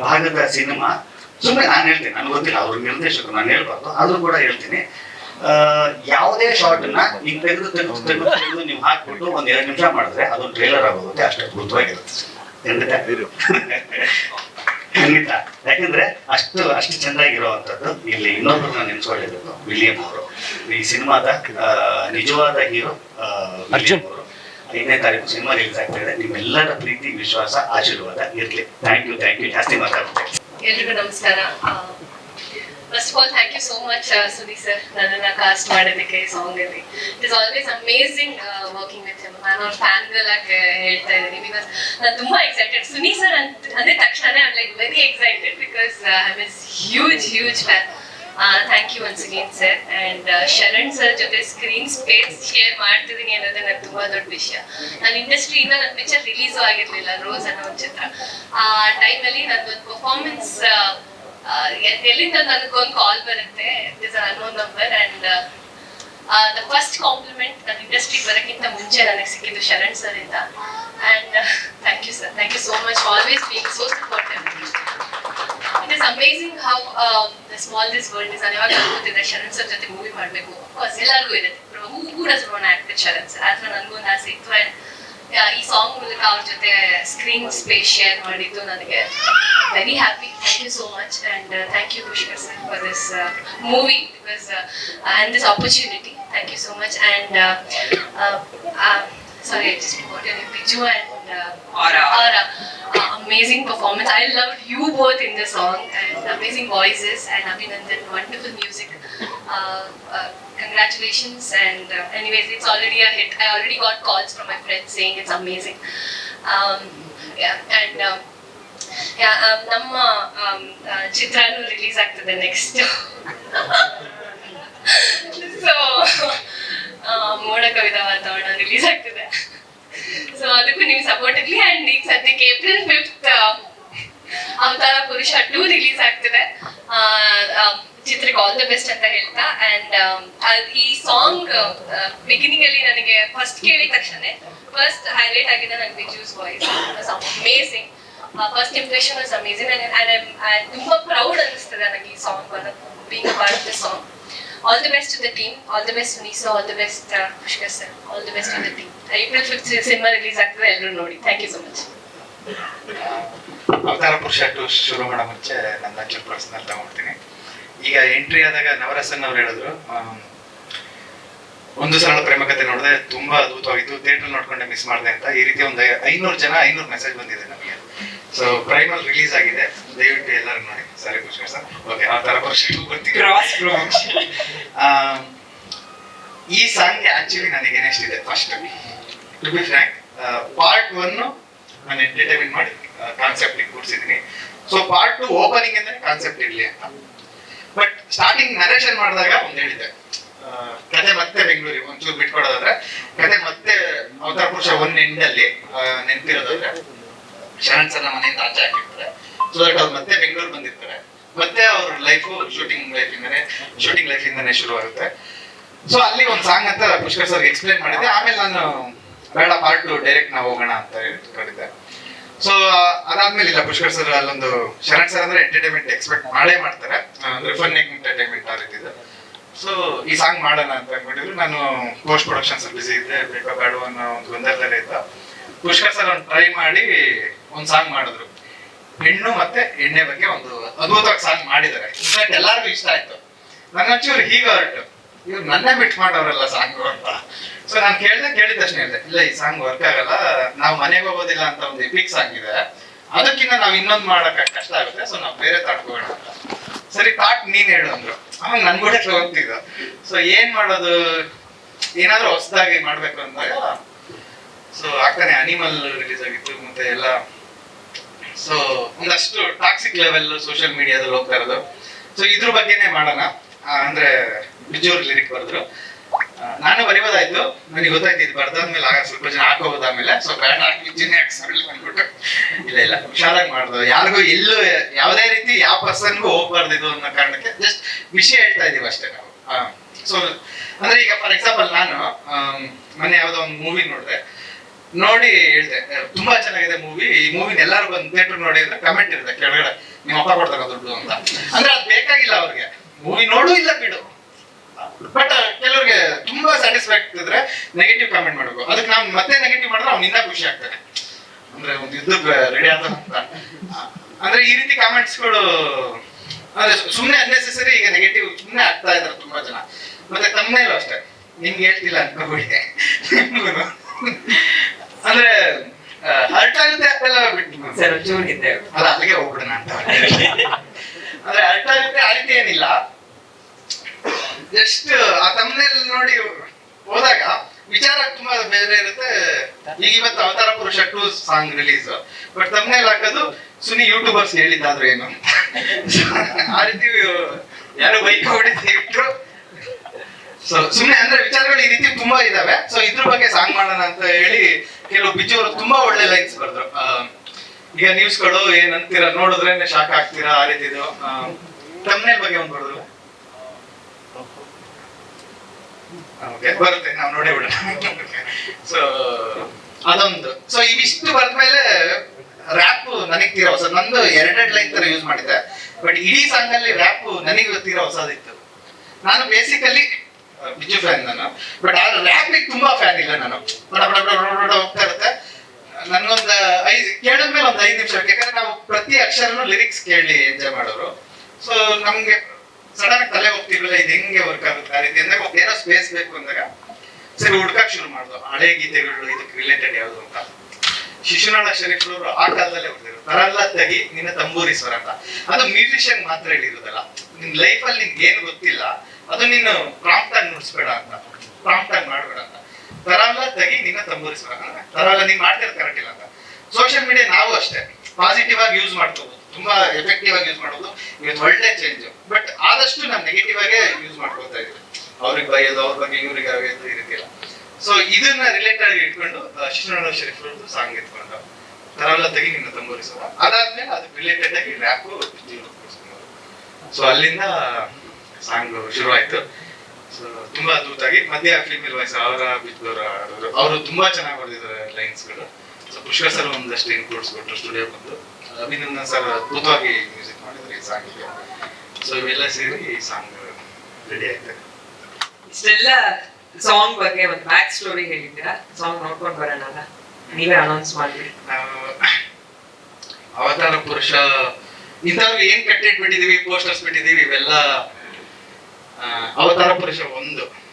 ಭಾಗದ ಸಿನಿಮಾ ಸುಮ್ಮನೆ ನಾನು ಹೇಳ್ತೀನಿ, ನನಗೆ ಗೊತ್ತಿಲ್ಲ, ಅವ್ರ ನಿರ್ದೇಶಕರು, ನಾನು ಹೇಳ್ಬಾರ್ದು, ಆದ್ರೂ ಕೂಡ ಹೇಳ್ತೀನಿ. ಯಾವುದೇ ಶಾರ್ಟ್ನ ನೀವು ತೆಗೆದು ತೆಗೆದು ತೆಗೆದು ತೆಗೆದು ನೀವು ಹಾಕ್ಬಿಟ್ಟು ಒಂದ್ ಎರಡು ನಿಮಿಷ ಮಾಡಿದ್ರೆ ಅದೊಂದು ಟ್ರೇಲರ್ ಆಗೋಗುತ್ತೆ. ಅಷ್ಟು ಅದ್ಭುತವಾಗಿರುತ್ತೆ ಖಂಡಿತ. ಯಾಕಂದ್ರೆ ಅಷ್ಟು ಅಷ್ಟು ಚೆನ್ನಾಗಿರುವಂತದ್ದು ಇಲ್ಲಿ ಇನ್ನೊಬ್ಬರನ್ನ ನೆನ್ಸ್ಕೊಳ್ಳೇಬೇಕು ವಿಲಿಯಂ ಅವರು. ಈ ಸಿನಿಮಾದ ಆ, ನಿಜವಾದ ಹೀರೋ ಅರ್ಜುನ್. ಅವರು. ಐದನೇ ತಾರೀಕು ಸಿನಿಮಾ ರಿಲೀಸ್ ಆಗ್ತಾ ಇದೆ. ನಿಮ್ಮೆಲ್ಲರ ಪ್ರೀತಿ ವಿಶ್ವಾಸ ಆಶೀರ್ವಾದ ಇರ್ಲಿ. Thank you thank you. ಜಾಸ್ತಿ ಮಾತಾಡ್ತೇನೆ ಎಲ್ರಿಗೂ ನಮಸ್ಕಾರ. First of all thank you so much Suni sir ನನ್ನನ್ನ ಕಾಸ್ಟ್ ಮಾಡೋದಕ್ಕೆ ಸಾಂಗ್ ಅಲ್ಲಿ it is always amazing working with him ನಾನು ಅವ್ರ ಫ್ಯಾನ್ ಆಗಿ ಹೇಳ್ತಾ ಇದ್ದೀನಿ. ಬಿಕಾಸ್ ನಾನು ತುಂಬಾ ಎಕ್ಸೈಟೆಡ್ ಸುನಿ ಸರ್ ಅಂತ ಅಂದ್ರೆ ತಕ್ಷಣ I like very excited because I means huge huge fan thank you once again sir and Sharan sir ಜೊತೆ ಸ್ಕ್ರೀನ್ ಸ್ಪೇಸ್ ಶೇರ್ ಮಾಡ್ತಿದ್ದೀನಿ ಅನ್ನೋದೇ ನನಗೆ ತುಂಬಾ ದೊಡ್ಡ ವಿಷಯ. ನಾನು ಇಂಡಸ್ಟ್ರಿಯಿಂದ ನನ್ನ ಪಿಕ್ಚರ್ ರಿಲೀಸು ಆಗಿರಲಿಲ್ಲ, ರೋಸ್ ಅನ್ನೋ ಒಂದು ಚಿತ್ರ. ಆ ಟೈಮಲ್ಲಿ ನಂದೊಂದು ಪರ್ಫಾರ್ಮೆನ್ಸ್ ಎಲ್ಲಿಂದ ನನಗೊಂದು ಕಾಲ್ ಬರುತ್ತೆ is number and the first compliment ನನ್ನ ಇಂಡಸ್ಟ್ರಿಗೆ ಬರೋಕ್ಕಿಂತ ಮುಂಚೆ ನನಗೆ ಸಿಕ್ಕಿದ್ದು ಶರಣ್ ಸರ್ ಇಂದ. And thank you sir thank you so much always being so supportive it is amazing how small this world is ನಾನು ಯಾವಾಗ ಅನ್ಕೋತಿದ್ದೆ ಶರಣ್ ಸರ್ ಜೊತೆ ಮೂವಿ ಮಾಡಬೇಕು. ಅಫ್ಕೋರ್ಸ್ ಎಲ್ಲರಿಗೂ ಇರುತ್ತೆ. ಹೂ ಕೂಡ ಡಸ್ ಆಗ್ತದೆ ಶರಣ್ ಸರ್ ಆದ್ರೆ ನನಗೂ ಒಂದು ಆಸೆ ಇತ್ತು. ಅಂಡ್ ಈ ಸಾಂಗ್ ಮೂಲಕ ಅವ್ರ ಜೊತೆ ಸ್ಕ್ರೀನ್ ಸ್ಪೇಸ್ ಶೇರ್ ಮಾಡಿದ್ದು ನನಗೆ very happy thank you so much and thank you Pushkar sir for this movie because and this opportunity thank you so much and sorry just Biju and Aura. Aura. Uh, amazing performance. I loved you both in the song and amazing voices and Abhinandan, wonderful music. Uh, uh, congratulations and uh, anyways, it's already a hit. I already got calls from my friends saying it's amazing. Um, yeah, and um, yeah, um, ನಮ್ಮ um, uh, ಚಿತ್ರನೂ release ಆಗ್ತದೆ next so ಮೋಡ ಕವಿತಾ ವಾತಾವರಣ release ಆಗ್ತದೆ so ಅದಕ್ಕೂ ನೀವು support ಇರಲಿ. And ಈಗ ಸದ್ಯಕ್ಕೆ ಏಪ್ರಿಲ್ ಫಿಫ್ತ್ ಅವತಾರ ಪುರುಷ ಟೂ ರಿಲೀಸ್ ಆಗ್ತಿದೆ. ಚಿತ್ರಕ್ಕೆ ಆಲ್ ದ ಬೆಸ್ಟ್ ಅಂತ ಹೇಳ್ತಾ. ಅಂಡ್ ಈ ಸಾಂಗ್ ಬಿಗಿನಿಂಗ್ ಅಲ್ಲಿ ನನಗೆ ಫಸ್ಟ್ ಕೇಳಿದ ತಕ್ಷಣ ಫಸ್ಟ್ ಹೈಲೈಟ್ ಆಗಿದೆ ನನಗೆ Biju's voice amazing first impression was amazing and ತುಂಬಾ ಪ್ರೌಡ್ ಅನಿಸ್ತದೆ ನನಗೆ ಈ song being part of the song all the best to the team all the best ಸುನೀಸು all the best Pushkar sir all the best to the team April fifth cinema release ಆಗ್ತದೆ ಎಲ್ಲರೂ ನೋಡಿ. Thank you so much ಅವತಾರ ಪುರುಷ to ಶುರು ಮಾಡೋ ಮುಂಚೆ ನನ್ನ ಒಂಚೂರು ಪರ್ಸನಲ್ ತಗೊಂಡ್ತೀನಿ ಈಗ ಎಂಟ್ರಿ ಆದಾಗ ನವರಸನ್ ಅವ್ರು ಹೇಳಿದ್ರು ಒಂದು ಸರಳ ಪ್ರೇಮ ಕಥೆ ನೋಡಿದೆ ತುಂಬಾ ಅದ್ಭುತವಾಗಿತ್ತು ಥಿಯೇಟರ್ ನೋಡ್ಕೊಂಡೆ ಮಿಸ್ ಮಾಡಿದೆ ಅಂತ. ಈ ರೀತಿ ಒಂದು ಐನೂರು ಜನ, ಐನೂರು ಮೆಸೇಜ್ ಬಂದಿದೆ ನಮಗೆ. ಸೊ ಪ್ರೈಮಲ್ ರಿಲೀಸ್ ಆಗಿದೆ. ದಯವಿಟ್ಟು ಎಲ್ಲರೂ ನೋಡಿ. ಸರಿ ಖುಷಿ ಸರ್ ಓಕೆ ಆ ಥರ ಕ್ರಾಸ್ ಪ್ರಮೋಷನ್ ಈ ಸಾಂಗ್ ಆಕ್ಚುಲಿ ನನಗೆ ಏನಿಷ್ಟಿದೆ first to be frank part one ನಾನು ಎಂಟರ್ಟೈನ್ಮೆಂಟ್ ಮಾಡಿ ಕಾನ್ಸೆಪ್ಟ್ ಕೂಡಿಸಿದ್ದೀನಿ ಸೊ ಪಾರ್ಟ್ ಟು ಓಪನಿಂಗ್ ಅಂದ್ರೆ ಕಾನ್ಸೆಪ್ಟ್ ಇರಲಿ ಅಂತ. ಬಟ್ ಸ್ಟಾರ್ಟಿಂಗ್ ನರೇಷನ್ ಮಾಡಿದಾಗ ಒಂದು ಹೇಳಿದೆ ಕತೆ ಮತ್ತೆ ಬೆಂಗಳೂರಿಗೆ ಒಂಚೂರು ಬಿಟ್ಕೊಡೋದಾದ್ರೆ ಕತೆ ಮತ್ತೆ ಅವತಾರ ಪುರುಷ ಒನ್ ಎಂಡಲ್ಲಿ ನೆನಪಿರೋದಾದ್ರೆ. ಶರಣ್ ಸರ್ ಮನೆಯಿಂದ ಆಚೆ ಹಾಕಿರ್ತಾರೆ. ಮತ್ತೆ ಬೆಂಗಳೂರು ಬಂದಿರ್ತಾರೆ. ಮತ್ತೆ ಅವ್ರ ಲೈಫು ಶೂಟಿಂಗ್ ಲೈಫ್ ಇಂದಾನೆ ಶೂಟಿಂಗ್ ಲೈಫ್ ಇಂದಾನೆ ಶುರು ಆಗುತ್ತೆ ಸೊ ಅಲ್ಲಿ ಒಂದು ಸಾಂಗ್ ಅಂತ ಪುಷ್ಕರ್ ಸರ್ ಎಕ್ಸ್ಪ್ಲೈನ್ ಮಾಡಿದ್ದೆ. ಆಮೇಲೆ ನಾನು ಬೇಡ ಪಾರ್ಟ್ ಡೈರೆಕ್ಟ್ ನಾವು ಹೋಗೋಣ ಅಂತ ಹೇಳ್ಕೊಂಡಿದ್ದೆ. ಸೊ ಅದಾದ್ಮೇಲೆ ಇಲ್ಲ, ಪುಷ್ಕರ್ ಸರ್ ಅಲ್ಲೊಂದು ಶರಣ್ ಸರ್ ಅಂದ್ರೆ ಎಂಟರ್ಟೈನ್ಮೆಂಟ್ ಎಕ್ಸ್ಪೆಕ್ಟ್ ಮಾಡೇ ಮಾಡ್ತಾರೆ. ಅಂದ್ರೆ ಫನ್ ಎಂಟರ್ಟೈನ್ಮೆಂಟ್ ಆ ರೀತಿ ಸೊ ಈ ಸಾಂಗ್ ಮಾಡೋಣ ಅಂತ ಅನ್ಕೊಂಡಿದ್ರು ನಾನು ಪೋಸ್ಟ್ ಪ್ರೊಡಕ್ಷನ್ ಅಲ್ಲಿ ಬಿಸಿ ಇದ್ದೆ, ಬೇಡ ಅನ್ನೋ ಒಂದು ಗೊಂದಲದಲ್ಲೇ ಇದ್ದ. ಪುಷ್ಕರ್ ಸರ್ ಒಂದು ಟ್ರೈ ಮಾಡಿ ಒಂದು ಸಾಂಗ್ ಮಾಡಿದ್ರು. ಹೆಣ್ಣು ಮತ್ತೆ ಎಣ್ಣೆ ಬಗ್ಗೆ ಒಂದು ಅದ್ಭುತವಾಗಿ ಸಾಂಗ್ ಮಾಡಿದ್ದಾರೆ. ಇನ್ಫ್ಯಾಕ್ಟ್ ಎಲ್ಲರಿಗೂ ಇಷ್ಟ ಆಯ್ತು. ನನ್ನ ಒಂಚೂರು ಹೀಗೆ ಹೊರಟು ಇವ್ರು ನನ್ನೇ ಬಿಟ್ ಮಾಡೋರಲ್ಲ ಸಾಂಗ್ ಅಂತ. ಸೊ ನಾನು ಕೇಳಿದೆ ಕೇಳಿದ ತಕ್ಷಣ ಹೇಳಿದೆ, ಇಲ್ಲ, ಈ ಸಾಂಗ್ ವರ್ಕ್ ಆಗಲ್ಲ. ನಾವು ಮನೆಗೆ ಹೋಗೋದಿಲ್ಲ ಅಂತ ಒಂದು ಎಪಿಕ್ ಸಾಂಗ್ ಇದೆ. ಅದಕ್ಕಿಂತ ನಾವು ಇನ್ನೊಂದು ಮಾಡಕ್ ಕಷ್ಟ ಆಗುತ್ತೆ. ಸೊ ನಾವು ಬೇರೆ ತಾಟ್ಕೋಣ ಅಂತ. ಸರಿ ತಾಟ್ ನೀನ್ ಹೇಳು, ಅಂದ್ರು. ಆಮೇಲೆ ನನ್ ಕೂಡ ಹೋಗ್ತಿದ್ದ ಸೊ ಏನ್ ಮಾಡೋದು? ಏನಾದ್ರೂ ಹೊಸದಾಗಿ ಮಾಡ್ಬೇಕು ಅಂದಾಗ ಸೊ ಆಗ್ತಾನೆ ಅನಿಮಲ್ ರಿಲೀಸ್ ಆಗಿತ್ತು, ಮತ್ತೆ ಎಲ್ಲ ಸೊ ಒಂದಷ್ಟು ಟಾಕ್ಸಿಕ್ ಲೆವೆಲ್ ಸೋಷಿಯಲ್ ಮೀಡಿಯಾದಲ್ಲಿ ಹೋಗ್ತಾ ಇರೋದು. ಸೊ ಇದ್ರ ಬಗ್ಗೆನೇ ಮಾಡೋಣ. ಅಂದ್ರೆ ಬಿಜೂರ್ ಲಿರಿಕ್ ಬರೆದ್ರು. ನಾನು ಬರಿಬೋದಾಯ್ತು. ನನಗೆ ಗೊತ್ತಾಯ್ತು ಇದು ಬರ್ದಾದ್ಮೇಲೆ ಆಗ ಸ್ವಲ್ಪ ಜನ ಹಾಕೋಬೋದಾದ್ಮೇಲೆ. ಸೊ ಬೇಡ ಹಾಕಿ ಬಿಜಿನೇ ಹಾಕ್ಸೋಲ್ಲ ಅಂದ್ಬಿಟ್ಟು. ಇಲ್ಲ ಇಲ್ಲ, ಹುಷಾರಾಗಿ ಮಾಡ್ದು. ಯಾರಿಗೂ ಎಲ್ಲೂ ಯಾವುದೇ ರೀತಿ ಯಾವ ಪರ್ಸನ್ಗೂ ಹೋಗ್ಬಾರ್ದು ಇದು ಅನ್ನೋ ಕಾರಣಕ್ಕೆ ಜಸ್ಟ್ ವಿಷಯ ಹೇಳ್ತಾ ಇದೀವಿ ಅಷ್ಟೇ ನಾವು. ಸೊ ಅಂದ್ರೆ ಈಗ ಫಾರ್ ಎಕ್ಸಾಂಪಲ್ ನಾನು ಮೊನ್ನೆ ಯಾವುದೋ ಒಂದು ಮೂವಿ ನೋಡಿದೆ. ನೋಡಿ ಹೇಳ್ದೆ. ತುಂಬಾ ಚೆನ್ನಾಗಿದೆ ಮೂವಿ ಈ ಮೂವಿನ ಎಲ್ಲರೂ ಬಂದು ಥಿಯೇಟರ್ ನೋಡಿ ಕಮೆಂಟ್ ಇರುತ್ತೆ ಕೆಳಗಡೆ. ನೀವು ಅಪ್ಪ ಕೊಡ್ತಾರ ದುಡ್ಡು ಅಂತ. ಅಂದ್ರೆ ಅದು ಬೇಕಾಗಿಲ್ಲ ಅವ್ರಿಗೆ. ಮೂವಿ ನೋಡು ಇಲ್ಲ ಬಿಡು. ಬಟ್ ಕೆಲವ್ರಿಗೆ ತುಂಬಾ ಸ್ಯಾಟಿಸ್ಫ್ಯಾಕ್ಟ್ ಇದ್ರೆ ನೆಗೆಟಿವ್ ಕಮೆಂಟ್ ಮಾಡ್ಬೇಕು. ಅದಕ್ಕೆ ನಾವು ಮತ್ತೆ ನೆಗೆಟಿವ್ ಮಾಡಿದ್ರೆ ಅವ್ನಿಂದ ಖುಷಿ ಆಗ್ತಾನೆ. ಅಂದ್ರೆ ಒಂದು ಯುದ್ಧಕ್ಕೆ ರೆಡಿ ಆದ ಅಂತ. ಅಂದ್ರೆ ಈ ರೀತಿ ಕಾಮೆಂಟ್ಸ್ಗಳು ಅಂದ್ರೆ ಸುಮ್ಮನೆ ಅನ್ನೆಸೆಸರಿ ಈಗ ನೆಗೆಟಿವ್ ಸುಮ್ಮನೆ ಆಗ್ತಾ ಇದಾರೆ ತುಂಬಾ ಜನ. ಮತ್ತೆ ತಮ್ಮನೇಲೂ ಅಷ್ಟೇ. ನಿಮ್ಗೆ ಹೇಳ್ತಿಲ್ಲ ನಿಮ್ಗೂನು. ಅಂದ್ರೆ ಹರ್ಟ್ ಆಗುತ್ತೆ ಅಂತೆಲ್ಲ ಬಿಟ್ಟು ಅಲ್ಲ ಅಲ್ಲಿಗೆ ಹೋಗ್ಬಿಡೋಣ ಅಂತ ಅಂದ್ರೆ ಹರ್ಟ್ ಆಗುತ್ತೆ ಆಯ್ತು ಏನಿಲ್ಲ. ಜಸ್ಟ್ ಆ ತಮ್ಮನೇಲಿ ನೋಡಿ ಹೋದಾಗ ವಿಚಾರ ತುಂಬಾ ಬೇರೆ ಇರುತ್ತೆ. ಈಗ ಇವತ್ತು Avatara Purusha two song release but ತಮ್ಮನೇಲಿ ಹಾಕೋದು ಸುನಿ ಯೂಟ್ಯೂಬರ್ಸ್ ಹೇಳಿದ್ದಾದ್ರು ಏನು ಆ ರೀತಿ ಯಾರು ಬೈಕ್ ಹೊಡಿತಿದ್ರು ಸೊ ಸುಮ್ನೆ ಅಂದ್ರೆ ವಿಚಾರಗಳು ಈ ರೀತಿ ತುಂಬಾ ಇದಾವೆ. ಸೊ ಇದ್ರ ಬಗ್ಗೆ ಸಾಂಗ್ ಮಾಡೋಣ ಅಂತ ಹೇಳಿ ಕೆಲವು ಬಿಜೋರು ತುಂಬಾ ಒಳ್ಳೆ ಲೈನ್ಸ್ ಬರ್ದ್ರು. ಈಗ ನ್ಯೂಸ್ಗಳು ಏನ್ ಅಂತೀರಾ ನೋಡಿದ್ರೆ ಶಾಕ್ ಆಗ್ತೀರಾ ಆ ರೀತಿದು ತಮ್ಮನೇಲ್ ಬಗ್ಗೆ ಒಂದ್ ಬರ್ದ್ರು. ಬರುತ್ತೆ, ನಾವು ನೋಡೇ ಬಿಡೋಣ. ಸೊ ಅದೊಂದು. ಸೊ ಇವಿಷ್ಟು ಬರ್ದ್ಮೇಲೆ ರ್ಯಾಪ್ ನನಗ್ ತೀರಾ ಹೊಸ ನಂದು ಎರಡೆರಡು ಲೈನ್ ತರ ಯೂಸ್ ಮಾಡಿದ್ದೆ. ಬಟ್ ಇಡೀ ಸಾಂಗ್ ಅಲ್ಲಿ ರ್ಯಾಪ್ ನನಗೆ ತೀರಾ ಹೊಸದಿತ್ತು. ನಾನು ಬೇಸಿಕಲಿ ಬಿಜು ಫ್ಯಾನ್ ನಾನು. ಬಟ್ ಆ ರ್ಯಾಪಿಗೆ ತುಂಬಾ ಫ್ಯಾನ್ ಇಲ್ಲ ನಾನು. ಬಡ ಬಡ ಬಡ ಬಡ ಹೋಗ್ತಾ ಇರುತ್ತೆ. ನನ್ಗೊಂದು ಐದು, ಕೇಳಿದ್ಮೇಲೆ ಒಂದು ಐದು ನಿಮಿಷ ಯಾಕಂದ್ರೆ ನಾವು ಪ್ರತಿ ಅಕ್ಷರನು ಲಿರಿಕ್ಸ್ ಕೇಳಿ ಎಂಜಾಯ್ ಮಾಡೋರು. ಸೊ ನಮ್ಗೆ ಸಡನ್ ತಲೆ ಹೋಗ್ತಿರ್ಲಿಲ್ಲ ಇದು ಹೆಂಗೆ ವರ್ಕ್ ಆಗುತ್ತೆ ಆ ರೀತಿ ಅಂದಾಗ ಏನೋ ಸ್ಪೇಸ್ ಬೇಕು ಅಂದಾಗ ಸರಿ ಹುಡ್ಕಕ್ ಶುರು ಮಾಡ್ದು. ಹಳೆ ಗೀತೆಗಳು, ಇದಕ್ಕೆ ರಿಲೇಟೆಡ್ ಯಾವುದು ಅಂತ. ಶಿಶುನಾಳ ಶರೀಫ್ರವರು ಆ ಕಾಲದಲ್ಲೇ ಹೊಡೆದಿರು ತರಲ್ಲ ತಗಿ, ನಿನ್ನ ತಂಬೂರಿ ಸ್ವರ ಅಂತ. ಅದು ಮ್ಯೂಸಿಷಿಯನ್ ಮಾತ್ರ ಹೇಳಿರೋದಲ್ಲ. ನಿನ್ ಲೈಫ್ ಅಲ್ಲಿ ನಿನ್ಗೆ ಏನು ಗೊತ್ತಿಲ್ಲ. ಅದು ನೀನು ಪ್ರಾಂಪ್ಟ್ ಆಗಿ ನುಡಿಸ್ಬೇಡ ಅಂತ. ಪ್ರಾಂಪ್ಟ್ ಆಗಿ ಮಾಡ್ಬೇಡ ಅಂತ. ತರಲ್ಲ ತಗಿ ನಿನ್ನ ತಂಬೂರಿ ತರಾಲ ನೀನ್ ಮಾಡ್ತಿರೋದು ಕರೆಕ್ಟ್ ಇಲ್ಲ ಅಂತ. ಸೋಷಿಯಲ್ ಮೀಡಿಯಾ ನಾವು ಅಷ್ಟೇ. ಪಾಸಿಟಿವ್ ಆಗಿ ಯೂಸ್ ಮಾಡ್ಕೋಬಹುದು ತುಂಬಾ ಎಫೆಕ್ಟಿವ್ ಆಗಿ ಯೂಸ್ ಮಾಡೋದು ಇವತ್ತು ಒಳ್ಳೆ ಚೇಂಜ್ ಬಟ್ ಆದಷ್ಟು ನಾವು ನೆಗೆಟಿವ್ ಆಗೇ ಯೂಸ್ ಮಾಡ್ಕೊತಾ ಇದೀವಿ ಅವ್ರಿಗೆ ಬೈಯೋದು, ಅವ್ರ ಬಗ್ಗೆ ಇವ್ರಿಗೆ ಆಗೋದು ಈ ರೀತಿ ಸೊ ಇದನ್ನ ರಿಲೇಟೆಡ್ ಇಟ್ಕೊಂಡು ಶಿಶುನಾಳ ಶರೀಫ್ ಅವ್ರದ್ದು ಸಾಂಗ್ ಇಟ್ಕೊಂಡು ತರಲ್ಲ ತೆಗಿ ನಿನ್ನ ತಂಬೂರಿಸುವ ಅದಾದ್ಮೇಲೆ ಅದಕ್ಕೆ ರಿಲೇಟೆಡ್ ಆಗಿ ರ್ಯಾಪು ಸೊ ಅಲ್ಲಿಂದ ಸಾಂಗ್ ಶುರು ಆಯ್ತು ಸೊ ತುಂಬಾ ಅದ್ಭುತವಾಗಿ ಆ ಫಿಲ್ಮ್ ಇರುವ ಅವರ ಬಿದ್ದವರ ಅವರು ತುಂಬಾ ಚೆನ್ನಾಗಿ ಬರೆದಿದ್ದಾರೆ ಲೈನ್ಸ್ಗಳು ಸೊ ಪುಷ್ಕರ್ ಸರ್ ಒಂದಷ್ಟು ಇನ್ಕ್ಲೂಡ್ಸ್ ಕೊಟ್ಟರು ಸ್ಟುಡಿಯೋ ಬಂದು. ಅಭಿನಂದನ್ ಸರ್ ಅದ್ಭುತವಾಗಿ ಮ್ಯೂಸಿಕ್ ಮಾಡಿದ್ರು ಈ ಸಾಂಗ್ ಸೊ ಇವೆಲ್ಲ ಸೇರಿ ಈ ಸಾಂಗ್ ರೆಡಿ ಆಯ್ತು. ಇಷ್ಟೆಲ್ಲ ಸಾಂಗ್ ಬಗ್ಗೆ ಒಂದು ಬ್ಯಾಕ್ ಸ್ಟೋರಿ ಹೇಳಿದ್ದೀರಾ? ಸಾಂಗ್ ನೋಡ್ಕೊಂಡು ಬರೋಣ? ನೀವೇ ಅನೌನ್ಸ್ ಮಾಡಿ. ಅವತಾರ ಪುರುಷ ಇಂಥವ್ರಿಗೆ ಏನ್ ಕಂಟೆಂಟ್ ಬಿಟ್ಟಿದೀವಿ ಪೋಸ್ಟರ್ಸ್ ಬಿಟ್ಟಿದೀವಿ ಇವೆಲ್ಲ ಅವತಾರ ಪುರುಷ ಒಂದು.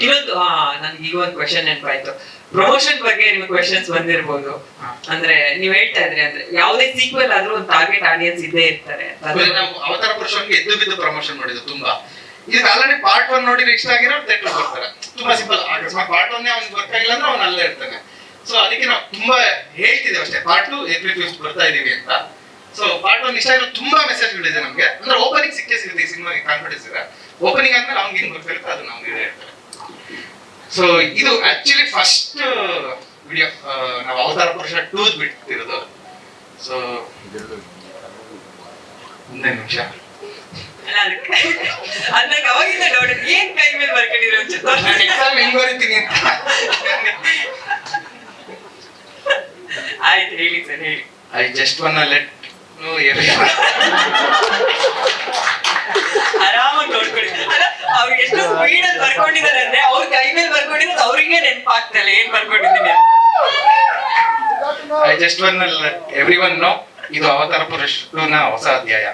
ಇನ್ನೊಂದು ಆ, ನನ್ಗೆ ಈಗ ಒಂದು ಕ್ವೆಶನ್ ನೆನಪಾಯ್ತು. ಪ್ರಮೋಷನ್ ಬಗ್ಗೆ ನಿಮ್ಗೆ ಕ್ವೆಶನ್ಸ್ ಬಂದಿರ್ಬೋದು. ಅಂದ್ರೆ ನೀವ್ ಹೇಳ್ತಾ ಇದ್ರಿ ಅಂದ್ರೆ ಯಾವುದೇ ಸೀಕ್ವೆಲ್ ಆದ್ರೂ ಒಂದು ಟಾರ್ಗೆಟ್ ಆಡಿಯನ್ಸ್ ಇದ್ದೇ ಇರ್ತಾರೆ. ನಾವು ಅವತಾರ ಪುರುಷನ್ಗೆ ಎದ್ದು ಬಿದ್ದು ಪ್ರಮೋಷನ್ ಮಾಡಿದ್ರು ತುಂಬಾ. ಇದು ಆಲ್ರೆಡಿ ಪಾರ್ಟ್ ಒನ್ ನೋಡಿ ಇಷ್ಟ ಆಗಿರೋ ಥಿಯೇಟರ್ ಬರ್ತಾರೆ. ತುಂಬಾ ಸಿಂಪಲ್ ಅಕಸ್ಮಾತ್ ಪಾರ್ಟ್ ಒನ್ ಅವ್ನಿಗೆ ವರ್ಕ್ ಆಗಿಲ್ಲ ಅಂದ್ರೆ ಅವ್ನು ಅಲ್ಲೇ ಇರ್ತಾನೆ. ಸೊ ಅದಕ್ಕೆ ನಾವು ತುಂಬಾ ಹೇಳ್ತಿದ್ದೇವೆ ಅಷ್ಟೇ. ಪಾರ್ಟ್ ಟು ಏಪ್ರಿಲ್ ಫಿಫ್ತ್ ಬರ್ತಾ ಇದೀವಿ ಅಂತ. ಸೊ ಪಾರ್ಟ್ ಒನ್ ಇಷ್ಟ ತುಂಬಾ ತುಂಬಾ ಮೆಸೇಜ್ಗಳಿದೆ ನಮಗೆ. ಅಂದ್ರೆ ಓಪನಿಂಗ್ ಸಿಕ್ಕೇ ಸಿಗುತ್ತೆ ಈ ಸಿನಿಮಾಗೆ ಕಾನ್ಫಿಡೆನ್ಸ್ ಇದೆ ಓಪನಿಂಗ್ ಆದ್ಮೇಲೆ ಅವ್ನಿಗೆ ಏನು ಗೊತ್ತಿರುತ್ತೆ ಅದು ನಮ್ಗೆ ಸೊ ಇದು ಆಕ್ಚುಲಿ ಫಸ್ಟ್ ವಿಡಿಯೋ ನಾವು ಅವತಾರ ಪುರುಷ ಟೂತ್ ಬಿಟ್ಟಿರೋದು. ಸೊ ಒಂದೇ ನಿಮಿಷ. ಅವಾಗಿಂದ ಡೌಟ್ ಏನ್ ಕೈ ಮೇಲೆ ಬರ್ಕೊಂಡಿರೋ ಎಕ್ಸಾಮ್ ಹೆಂಗ್ ಬರೀತೀನಿ ಅಂತ. ಆಯ್ತು ಹೇಳಿ ಸರ್ ಹೇಳಿ. ಐ ಜಸ್ಟ್ ಒನ್ ಲೆಟ್ ಆರಾಮಾಗಿ ನೋಡ್ಕೊಳ್ಳಿ. ಅವ್ರಿಗೆ ಎಷ್ಟು ಸ್ಪೀಡ್ ಅಲ್ಲಿ ಬರ್ಕೊಂಡಿದ್ದಾರೆ ಅಂದ್ರೆ ಅವ್ರ ಕೈ ಮೇಲೆ ಬರ್ಕೊಂಡಿರೋದು ಅವ್ರಿಗೆ ನೆನಪಾಗ್ತಲ್ಲ ಏನ್ ಬರ್ಕೊಂಡಿದ್ದೀನಿ I just one everyone know ಇದು ಅವತಾರ ಪುರುಷನ ಹೊಸ ಅಧ್ಯಾಯ.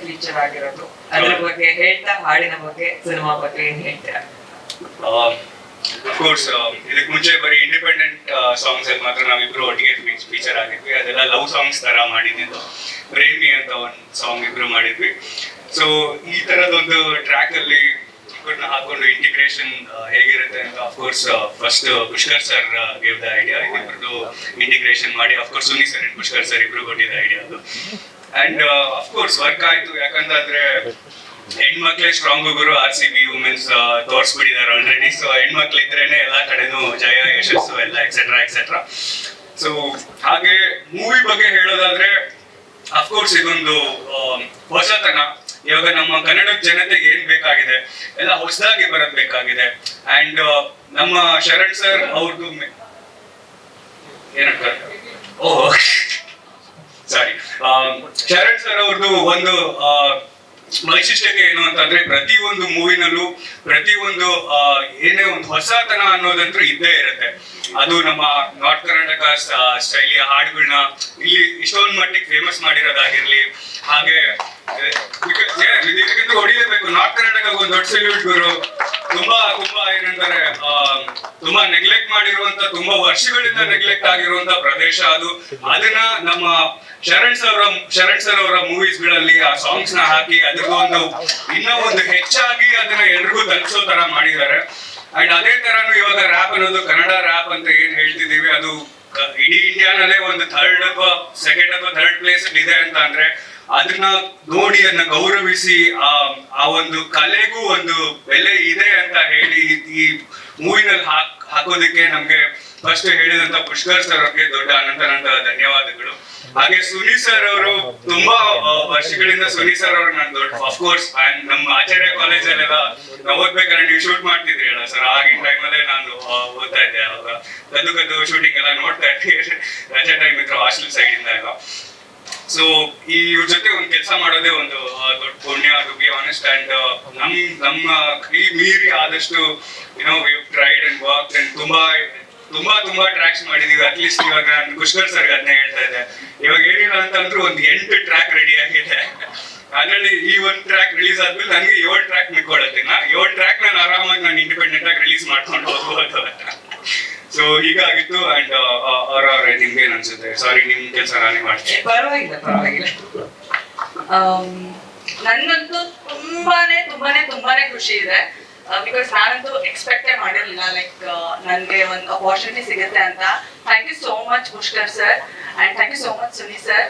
ಫೀಚರ್ ಆಗಿರೋದು. ಅದ್ರ ಬಗ್ಗೆ ಹೇಳ್ತಾ ಹಾಡಿನ ಬಗ್ಗೆ ಸಿನಿಮಾ ಬಗ್ಗೆ ಏನ್ ಹೇಳ್ತೀರಾ? ಕೋರ್ಸ್ ಇದಕ್ಕೆ ಮುಂಚೆ ಬರೀ ಇಂಡಿಪೆಂಡೆಂಟ್ ಸಾಂಗ್ಸ್ ಅಲ್ಲಿ ಮಾತ್ರ ನಾವಿಬ್ರು ಒಟ್ಟಿಗೆ ಫೀಚರ್ ಆಗಿದ್ವಿ. ಅದೆಲ್ಲ ಲವ್ ಸಾಂಗ್ಸ್ ತರ ಮಾಡಿದ್ದು ಪ್ರೇಮಿ ಅಂತ ಒಂದು ಸಾಂಗ್ ಇಬ್ರು ಮಾಡಿದ್ವಿ. ಸೊ ಈ ತರದೊಂದು ಟ್ರ್ಯಾಕ್ ಅಲ್ಲಿ ಇಬ್ಬರನ್ನ ಹಾಕೊಂಡು ಇಂಟಿಗ್ರೇಷನ್ ಹೇಗಿರುತ್ತೆ ಅಂತ of course first Pushkar sir gave the idea ಇಬ್ಬರದು ಇಂಟಿಗ್ರೇಷನ್ ಮಾಡಿ of course Suni sir and Pushkar sir ಇಬ್ರು ಕೊಟ್ಟಿದ್ದ ಐಡಿಯಾ ಅದು. ಅಂಡ್ ಅಫ್ಕೋರ್ಸ್ ವರ್ಕ್ ಆಯ್ತು. ಯಾಕಂತಂದ್ರೆ ಹೆಣ್ಮಕ್ಳೇ ಸ್ಟ್ರಾಂಗ್ ಗುರು ಆರ್ ಸಿ ಬಿ ವುಮೆನ್ಸ್ ತೋರಿಸ್ಬಿಟ್ಟಿದ್ದಾರೆ ಆಲ್ರೆಡಿ ಸೊ ಹೆಣ್ಮಕ್ಳು ಇದ್ರೇನೆ ಎಲ್ಲಾ ಕಡೆನೂ ಜಯ, ಯಶಸ್ಸು ಎಲ್ಲ ಎಕ್ಸೆಟ್ರಾ ಎಕ್ಸೆಟ್ರಾ ಸೊ ಹಾಗೆ ಮೂವಿ ಬಗ್ಗೆ ಹೇಳೋದಾದ್ರೆ ಅಫ್ಕೋರ್ಸ್ ಇದೊಂದು ಹೊಸತನ. ಇವಾಗ ನಮ್ಮ ಕನ್ನಡ ಜನತೆಗೆ ಏನ್ ಬೇಕಾಗಿದೆ? ಎಲ್ಲ ಹೊಸದಾಗಿ ಬರೋದ್ ಬೇಕಾಗಿದೆ. ಅಂಡ್ ನಮ್ಮ ಶರಣ್ ಸರ್ ಅವ್ರದ್ದು ಏನಂತಾರೆ ಓ ಸಾರಿ ಶರಣ್ ಸರ್ ಅವ್ರದ್ದು ಒಂದು ವೈಶಿಷ್ಟ್ಯತೆ ಏನು ಅಂತಂದ್ರೆ ಪ್ರತಿ ಒಂದು ಮೂವಿನಲ್ಲೂ ಪ್ರತಿ ಒಂದು ಏನೇ ಒಂದು ಹೊಸತನ ಅನ್ನೋದಂತೂ ಇದ್ದೇ ಇರುತ್ತೆ. ಅದು ನಮ್ಮ ನಾರ್ತ್ ಕರ್ನಾಟಕ ಶೈಲಿಯ ಹಾಡುಗಳನ್ನ ಇಲ್ಲಿ ಇಷ್ಟೊಂದು ಮಟ್ಟಿಗೆ ಫೇಮಸ್ ಮಾಡಿರೋದಾಗಿರ್ಲಿ, ಹಾಗೆ ಹೊಡಿಲೇಬೇಕು ನಾರ್ತ್ ಕರ್ನಾಟಕ ಒಂದು ದೊಡ್ಡ ಸೆಲ್ಯೂಟ್ ಗುರು ತುಂಬಾ ತುಂಬಾ ಏನಂತಾರೆ ತುಂಬಾ ನೆಗ್ಲೆಕ್ಟ್ ಮಾಡಿರುವಂತ ತುಂಬಾ ವರ್ಷಗಳಿಂದ ನೆಗ್ಲೆಕ್ಟ್ ಆಗಿರುವಂತ ಪ್ರದೇಶ ಅದು ಅದನ್ನ ನಮ್ಮ ಶರಣ್ ಸರ್ ಶರಣ್ ಸರ್ ಅವರ ಮೂವೀಸ್ಗಳಲ್ಲಿ ಆ ಸಾಂಗ್ಸ್ನ ಹಾಕಿ ಅದ್ರದ್ದು ಇನ್ನೂ ಒಂದು ಹೆಚ್ಚಾಗಿ ಅದನ್ನ ಎಲ್ರಿಗೂ ತಲುಪಿಸೋ ತರ ಮಾಡಿದ್ದಾರೆ ಅಂಡ್ ಅದೇ ತರನು ಇವಾಗ ರ್ಯಾಪ್ ಅನ್ನೋದು ಕನ್ನಡ ರ್ಯಾಪ್ ಅಂತ ಏನ್ ಹೇಳ್ತಿದೀವಿ ಅದು ಇಡೀ ಇಂಡಿಯಾನಲ್ಲೇ ಒಂದು ಥರ್ಡ್ ಅಥವಾ ಸೆಕೆಂಡ್ ಅಥವಾ ಥರ್ಡ್ ಪ್ಲೇಸ್ ಇದೆ ಅಂತ ಅಂದ್ರೆ ಅದನ್ನ ನೋಡಿ ಅದನ್ನ ಗೌರವಿಸಿ ಆ ಆ ಒಂದು ಕಲೆಗೂ ಒಂದು ಬೆಲೆ ಇದೆ ಅಂತ ಹೇಳಿ ಈ- ಮೂವಿನಲ್ಲಿ ಹಾಕ್, ಹಾಕೋದಕ್ಕೆ ನಮ್ಗೆ ಫಸ್ಟ್ ಹೇಳಿದಂತ ಪುಷ್ಕರ್ ಸರ್ ಅವ್ರಿಗೆ ದೊಡ್ಡ ಅನಂತ ಧನ್ಯವಾದಗಳು. ಹಾಗೆ ಸುನಿ ಸರ್ ಅವರು ತುಂಬಾ ವರ್ಷಗಳಿಂದ ಸುನಿ ಸರ್ ಅವ್ರು ನಾನು ದೊಡ್ಡ ಅಫ್ಕೋರ್ಸ್ ನಮ್ಮ ಆಚಾರ್ಯ ಕಾಲೇಜಲ್ಲೆಲ್ಲ ನಾವು ಓದ್ಬೇಕಾದ್ರೆ ನೀವು ಶೂಟ್ ಮಾಡ್ತಿದ್ರಿ ಅಲ್ಲ ಸರ್ ಆಗಿನ ಟೈಮಲ್ಲೇ ನಾನು ಓದ್ತಾ ಇದ್ದೆ. ಅವಾಗ ಕದ್ದು ಕದ್ದು ಶೂಟಿಂಗ್ ಎಲ್ಲ ನೋಡ್ತಾ ಇದ್ದೆ. ರಜಾ ಟೈಮ್ ಇತ್ತು ಹಾಸ್ಟೆಲ್ ಸೈಡ್ ಇಂದ ಎಲ್ಲ. ಸೊ ಇವ್ರ ಜೊತೆ ಒಂದ್ ಕೆಲಸ ಮಾಡೋದೇ ಒಂದು ದೊಡ್ಡ ಪುಣ್ಯ ಟು ಬಿ ಆನೆಸ್ಟ್ ಅಂಡ್ ನಮ್, ನಮ್ಮ ಕೈ ಮೀರಿ ಆದಷ್ಟು you know we tried and work and ತುಂಬಾ ತುಂಬಾ ತುಂಬಾ ಟ್ರ್ಯಾಕ್ಸ್ ಮಾಡಿದೀವಿ. ಅಟ್ಲೀಸ್ಟ್ ಇವಾಗ ನಾನು ಸರ್ ಅದನ್ನ ಹೇಳ್ತಾ ಇದ್ದೆ. ಇವಾಗ ಏನಿಲ್ಲ ಅಂತಂದ್ರೂ ಒಂದು ಎಂಟು ಟ್ರ್ಯಾಕ್ ರೆಡಿ ಆಗಿದೆ. ಅದ್ರಲ್ಲಿ ಈ ಒಂದ್ ಟ್ರ್ಯಾಕ್ ರಿಲೀಸ್ ಆದ್ಮೇಲೆ ನನಗೆ ಏಳು ಟ್ರ್ಯಾಕ್ ಮಿಕ್ಕೊಳ್ಳುತ್ತೆ ನಾ ಏಳು ಟ್ರ್ಯಾಕ್ ನಾನು ಆರಾಮಾಗಿ ನಾನು ಇಂಡಿಪೆಂಡೆಂಟ್ ಆಗಿ ರಿಲೀಸ್ ಮಾಡ್ಕೊಂಡು ಹೋಗ್ಬೋದು ಸೊ ಹೀಗಾಗಿತ್ತು ಅಂಡ್ ಅವ್ರ ಅವ್ರ ನಿಮ್ಗೆ ಏನ್ ಅನ್ಸುತ್ತೆ? ಸಾರಿ ನಿಮ್ ಕೆಲಸ ನಾನೇ ಮಾಡ್ತೀನಿ. ಪರವಾಗಿಲ್ಲ ಪರವಾಗಿಲ್ಲ. ಆಮ್, ನನ್ಗಂತೂ ತುಂಬಾನೇ ತುಂಬಾನೇ ತುಂಬಾನೇ ಖುಷಿ ಇದೆ. ಬಿಕಾಸ್ ನಾನಂತೂ ಎಕ್ಸ್ಪೆಕ್ಟೇ ಮಾಡಿರಲಿಲ್ಲ ಲೈಕ್ ನನಗೆ ಒಂದು ಅಪಾರ್ಚುನಿಟಿ ಸಿಗುತ್ತೆ ಅಂತ. Thank you so much Pushkar sir and thank you so much Suni sir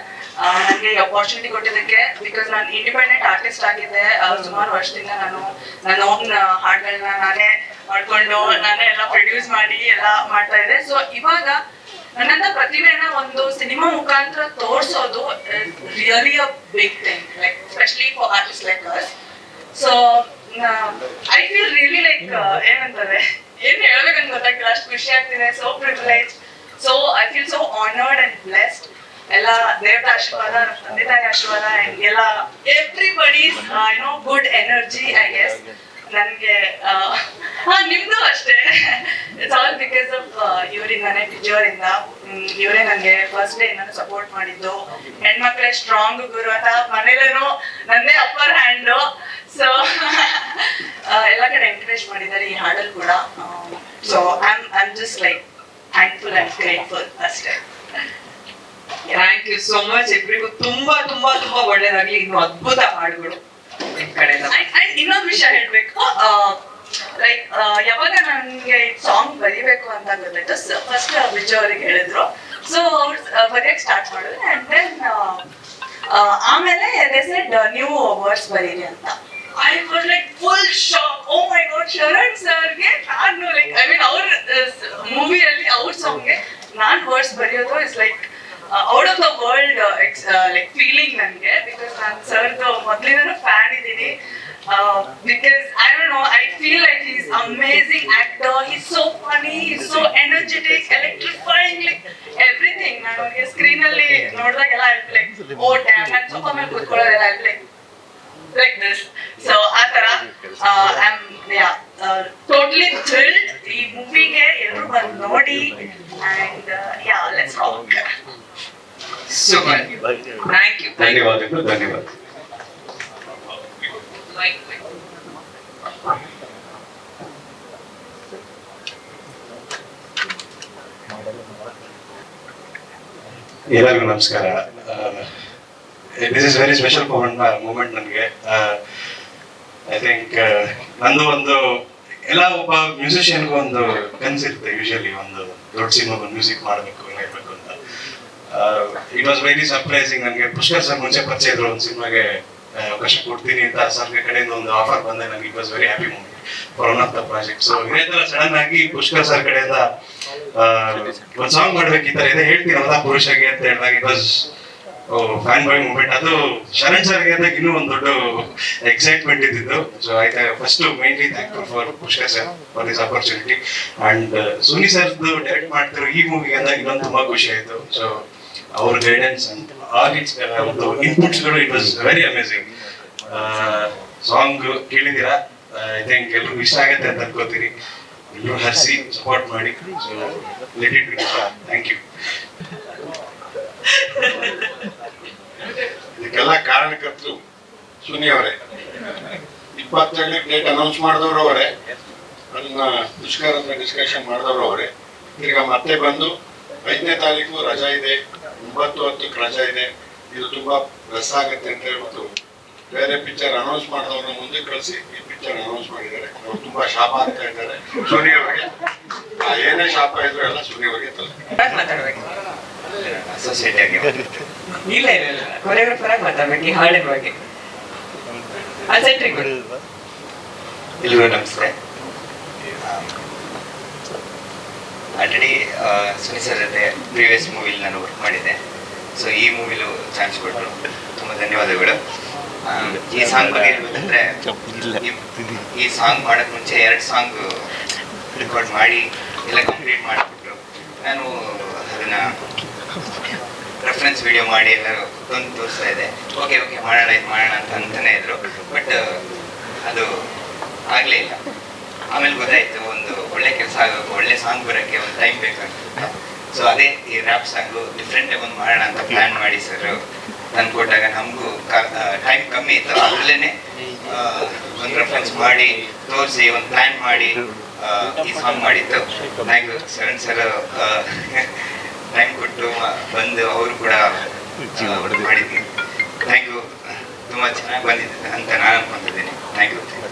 ನನಗೆ ಅಪಾರ್ಚುನಿಟಿ ಕೊಟ್ಟಿದ್ದಕ್ಕೆ ಬಿಕಾಸ್ ನಾನು ಇಂಡಿಪೆಂಡೆಂಟ್ ಆರ್ಟಿಸ್ಟ್ ಆಗಿದ್ದೆ ಸುಮಾರು ವರ್ಷದಿಂದ ನಾನು ನನ್ನ ಓನ್ ಹಾಡುಗಳನ್ನ ನಾನೇ ಮಾಡಿಕೊಂಡು, ನಾನೇ ಎಲ್ಲ ಪ್ರೊಡ್ಯೂಸ್ ಮಾಡಿ ಎಲ್ಲ ಮಾಡ್ತಾ ಇದ್ದೆ. ಸೊ ಇವಾಗ ನನ್ನಂತ ಪ್ರತಿಭೆನ ಒಂದು ಸಿನಿಮಾ ಮುಖಾಂತರ ತೋರಿಸೋದು really a big thing like specially for artist like us so I feel really like ಏನಂತಾರೆ, ಏನ್ ಹೇಳ್ಬೇಕಂತ ಗೊತ್ತಾಗ್ತಿಲ್ಲ, ಅಷ್ಟು ಖುಷಿ ಆಗ್ತಿದೆ so privilege so I feel so honoured and blessed ಎಲ್ಲ ದೇವರ ಆಶೀರ್ವಾದ, ತಂದೆ ತಾಯಿ ಆಶೀರ್ವಾದ, ಎಲ್ಲ everybody's know good energy I guess ನನಗೆ ಹಾ, ನಿಮ್ದು ಅಷ್ಟೇ. ಇಟ್ಸ್ ಆಲ್ ಬಿಕಾಸ್ ಆಫ್ ಇವರಿಂದಾನೆ ಇಂದ ಇವರೇ ನನಗೆ ಫಸ್ಟ್ ಡೇ ನಾನು ಸಪೋರ್ಟ್ ಮಾಡಿದ್ದು. ಹೆಣ್ಮಕ್ಳೇ ಸ್ಟ್ರಾಂಗ್ ಗುರು ಅಂತ ಮನೇಲೇನೋ ನನ್ನೇ ಅಪ್ಪರ್ ಹ್ಯಾಂಡು ಸೊ ಎಲ್ಲ ಕಡೆ ಎಂಕರೇಜ್ ಮಾಡಿದ್ದಾರೆ ಈ ಹಾಡಲ್ಲಿ ಕೂಡ. So I am I am just like thankful and grateful ಅಷ್ಟೇ. ಥ್ಯಾಂಕ್ ಯು ಸೋ ಮಚ್ ಎಲ್ರಿಗೂ ತುಂಬಾ ತುಂಬಾ ತುಂಬಾ ಒಳ್ಳೇದಾಗ್ಲಿ. ಇನ್ನು ಅದ್ಭುತ ಹಾಡುಗಳು ನಿಮ್ ಅಂಡ್ ಇನ್ನೊಂದು ವಿಷಯ ಹೇಳ್ಬೇಕು. ಲೈಕ್ ಯಾವಾಗ ನನ್ಗೆ ಸಾಂಗ್ ಬರಿಬೇಕು ಅಂತ ಗೊತ್ತಾಯ್ತು. ಫಸ್ಟ್ ವಿಜಯ್ ಅವ್ರಿಗೆ ಹೇಳಿದ್ರು. ಸೊ ಅವ್ರು ಬರೆಯಕ್ ಸ್ಟಾರ್ಟ್ ಮಾಡಿದ್ರೆ. ಅಂಡ್ ದೆನ್ ಆಮೇಲೆ ನ್ಯೂ ವರ್ಡ್ಸ್ ಬರೀರಿ ಅಂತ. I was like full shock oh my god Sharan ಸರ್ಗೆ ನಾನು ಲೈಕ್ ಐ ಮೀನ್ ಅವ್ರ ಮೂವಿಯಲ್ಲಿ ಅವ್ರ ಸಾಂಗ್ಗೆ ನಾನು ವರ್ಡ್ಸ್ ಬರೆಯೋದು is like out of the world like feeling ನನಗೆ ಬಿಕಾಸ್ ನಾನು ಸರ್ದು ಮೊದಲಿಂದನೂ ಫ್ಯಾನ್ ಇದ್ದೀನಿ. Because I don't know I feel like is amazing actor is so funny is so energetic electrifying like everything ನಾನು ಸ್ಕ್ರೀನಲ್ಲಿ ನೋಡಿದಾಗೆಲ್ಲ ಐ ಲೈಕ್ ಓ ಡ್ಯಾಮ್ ನಾನು sofa ಮೇಲೆ ಕೂತ್ಕೊಳ್ಳೋದೆಲ್ಲ I like like this so ಆ ತರ ಐಮ್ ಯಾ ಟೋಟ್ಲಿ ಥ್ರಿಲ್ಡ್ ಈ ಮೂವಿಗೆ ಎಲ್ಲರೂ ಬಂದು ನೋಡಿ and yeah let's rock super thank you ಧನ್ಯವಾದಗಳು ಧನ್ಯವಾದ. ಎಲ್ಲರಿಗೂ ನಮಸ್ಕಾರ. This is very special moment ನನಗೆ. ಐ ಥಿಂಕ್ ನಂದು ಒಂದು ಎಲ್ಲ ಒಬ್ಬ ಮ್ಯೂಸಿಷಿಯನ್ಗೂ ಒಂದು ಕನ್ಸಿರುತ್ತೆ ಯೂಶಲಿ ಒಂದು ದೊಡ್ಡ ಸಿನಿಮಾ ಮ್ಯೂಸಿಕ್ ಮಾಡಬೇಕು ಇರಬೇಕು ಅಂತ. ಇಟ್ ವಾಸ್ ವೆರಿ ಸರ್ಪ್ರೈಸಿಂಗ್ ನನಗೆ. ಪುಷ್ಕರ್ ಸರ್ ಮುಂಚೆ ಪರಿಚಯ ಇದ್ರು ಒಂದು ಸಿನಿಮಾಗೆ ಅವಕಾಶ ಕೊಡ್ತೀನಿ ಅಂತ ಸರ್ ಕಡೆಯಿಂದ ಒಂದು ಆಫರ್ ಬಂದೆ. ನನಗೆ it was very happy moment for one of the project so ಇದೇ ತರ ಸಡನ್ ಆಗಿ ಪುಷ್ಕರ್ ಸರ್ ಕಡೆಯಿಂದ ಒಂದು ಒಂದ್ ಸಾಂಗ್ ಮಾಡ್ಬೇಕು ಈ ತರ ಇದೆ. ಹೇಳ್ತೀನಿ ಅಲ್ಲ ಪುರುಷಗೆ ಅಂತ ಹೇಳಿದಾಗ it was fan boy moment ಅದು ಶರಣ್ ಸರ್ಗೆ ಅಂದಾಗ ಇನ್ನೂ ಒಂದು ದೊಡ್ಡ ಎಕ್ಸೈಟ್ಮೆಂಟ್ ಇದ್ದಿದ್ದು. ಸೊ ಆಯ್ತಾ first mainly thankful for Pushkar sir for this opportunity and Suni ಸರ್ದು ಡೈರೆಕ್ಟ್ ಮಾಡ್ತಿರೋ ಈ ಮೂವಿಗೆ ಅಂದಾಗ ಇನ್ನೊಂದು ತುಂಬಾ ಖುಷಿ ಆಯಿತು. ಸೊ ಅವ್ರ ಗೈಡೆನ್ಸ್ ಅಂಡ್ ಆಲ್ ಇಟ್ಸ್ ಒಂದು ಇನ್ಪುಟ್ಸ್ಗಳು it was very amazing song ಕೇಳಿದ್ದೀರಾ? ಐ ಥಿಂಕ್ ಎಲ್ರಿಗೂ ಇಷ್ಟ ಆಗುತ್ತೆ ಅಂತ ಅನ್ಕೋತೀನಿ. ಎಲ್ಲರೂ ಹರಿಸಿ ಸಪೋರ್ಟ್ ಮಾಡಿ. So let it thank you ಇದಕ್ಕೆಲ್ಲ ಕಾರಣಕರ್ತರು ಸುನಿ ಅವರೇ. ಇಪ್ಪತ್ತೇಳನೇ ಡೇಟ್ ಅನೌನ್ಸ್ ಮಾಡಿದವರು ಅವರೇ. ಅದನ್ನ ದುಷ್ಕರ ಅಂತ ಡಿಸ್ಕಷನ್ ಮಾಡಿದವರು ಅವರೇ. ಈಗ ಮತ್ತೆ ಬಂದು ಐದನೇ ತಾರೀಕು ರಜಾ ಇದೆ. ಒಂಬತ್ತು ಹತ್ತಕ್ಕೆ ರಜಾ ಇದೆ. ಇದು ತುಂಬಾ ರಸ ಆಗುತ್ತೆ ಅಂತ ಹೇಳ್ಬಿಟ್ಟು ಬೇರೆ ಪಿಕ್ಚರ್ ಅನೌನ್ಸ್ ಮಾಡಿದವ್ರನ್ನ ಮುಂದೆ ಕಳಿಸಿ ಈ ಪಿಕ್ಚರ್ ಅನೌನ್ಸ್ ಮಾಡಿದ್ದಾರೆ. ಅವ್ರು ತುಂಬಾ ಶಾಪ ಅಂತ ಇದ್ದಾರೆ ಸುನಿ ಅವರಿಗೆ. ಆ ಏನೇ ಶಾಪ ಇದ್ರು ಎಲ್ಲ ಸುನಿಯವರಿಗೆ ತಲೆ ಅಸೋಸಿಯೇಟ್ ಆಗಿ ಇಲ್ಲ ಇಲ್ಲ ಕೊರಿಯೋಗ್ರಾಫರ್ ಆಗಿ ಮಾತಾಡ್ಬೇಕು ಈ ಹಾಡಿನ ಬಗ್ಗೆ. ಅಸೆಂಟ್ರಿಗೆ ಎಲ್ರಿಗೂ ನಮಸ್ತೆ. ಆಲ್ರೆಡಿ ಸುನಿ ಸರ್ ಜೊತೆ ಪ್ರೀವಿಯಸ್ ಮೂವಿಲಿ ನಾನು ವರ್ಕ್ ಮಾಡಿದ್ದೆ. ಸೊ ಈ ಮೂವಿಲು ಚಾನ್ಸ್ ಕೊಟ್ಟರು. ತುಂಬ ಧನ್ಯವಾದಗಳು ಈ ಸಾಂಗ್ ಬಗ್ಗೆ ಹೇಳ್ಬೇಕಂದ್ರೆ ಈ ಸಾಂಗ್ ಮಾಡಕ್ ಮುಂಚೆ ಎರಡು ಸಾಂಗ್ ರೆಕಾರ್ಡ್ ಮಾಡಿ ಎಲ್ಲ ಕಂಪ್ಲೀಟ್ ಮಾಡಿಬಿಟ್ರು. ನಾನು ಅದನ್ನ ರೆಫರೆನ್ಸ್ ವಿಡಿಯೋ ಮಾಡಿ ಎಲ್ಲರೂ ತಂದು ತೋರಿಸ್ತಾ ಇದೆ. ಓಕೆ ಓಕೆ ಮಾಡೋಣ, ಇದು ಮಾಡೋಣ ಅಂತ ಅಂತಾನೆ ಇದ್ರು. ಬಟ್ ಅದು ಆಗಲೇ ಇಲ್ಲ. ಆಮೇಲೆ ಗೊತ್ತಾಯ್ತು, ಒಂದು ಒಳ್ಳೆ ಕೆಲಸ ಆಗೋಕೆ ಒಳ್ಳೆ ಸಾಂಗ್ ಬರೋಕ್ಕೆ ಒಂದು ಟೈಮ್ ಬೇಕಾಗ್ತದೆ. ಸೊ ಅದೇ ಈ ರ್ಯಾಪ್ ಸಾಂಗು ಡಿಫ್ರೆಂಟ್ ಆಗಿ ಒಂದು ಮಾಡೋಣ ಅಂತ ಪ್ಲಾನ್ ಮಾಡಿ ಸರ್ ತಂದು ಕೊಟ್ಟಾಗ ನಮಗೂ ಟೈಮ್ ಕಮ್ಮಿ ಇತ್ತು. ಅದರಲ್ಲೇ ಒಂದು ರೆಫರೆನ್ಸ್ ಮಾಡಿ, ತೋರಿಸಿ, ಒಂದು ಪ್ಲ್ಯಾನ್ ಮಾಡಿ ಈ ಸಾಂಗ್ ಮಾಡಿತ್ತು ಥ್ಯಾಂಕ್ ಸರ್ ಟೈಮ್ ಕೊಟ್ಟು ಬಂದು ಅವರು ಕೂಡ ಮಾಡಿದ್ವಿ ಥ್ಯಾಂಕ್ ಯು ತುಂಬ ಚೆನ್ನಾಗಿ ಬಂದಿದೆ ಅಂತ ನಾನು ಅನ್ಕೊಂತಿದ್ದೀನಿ ಥ್ಯಾಂಕ್ ಯು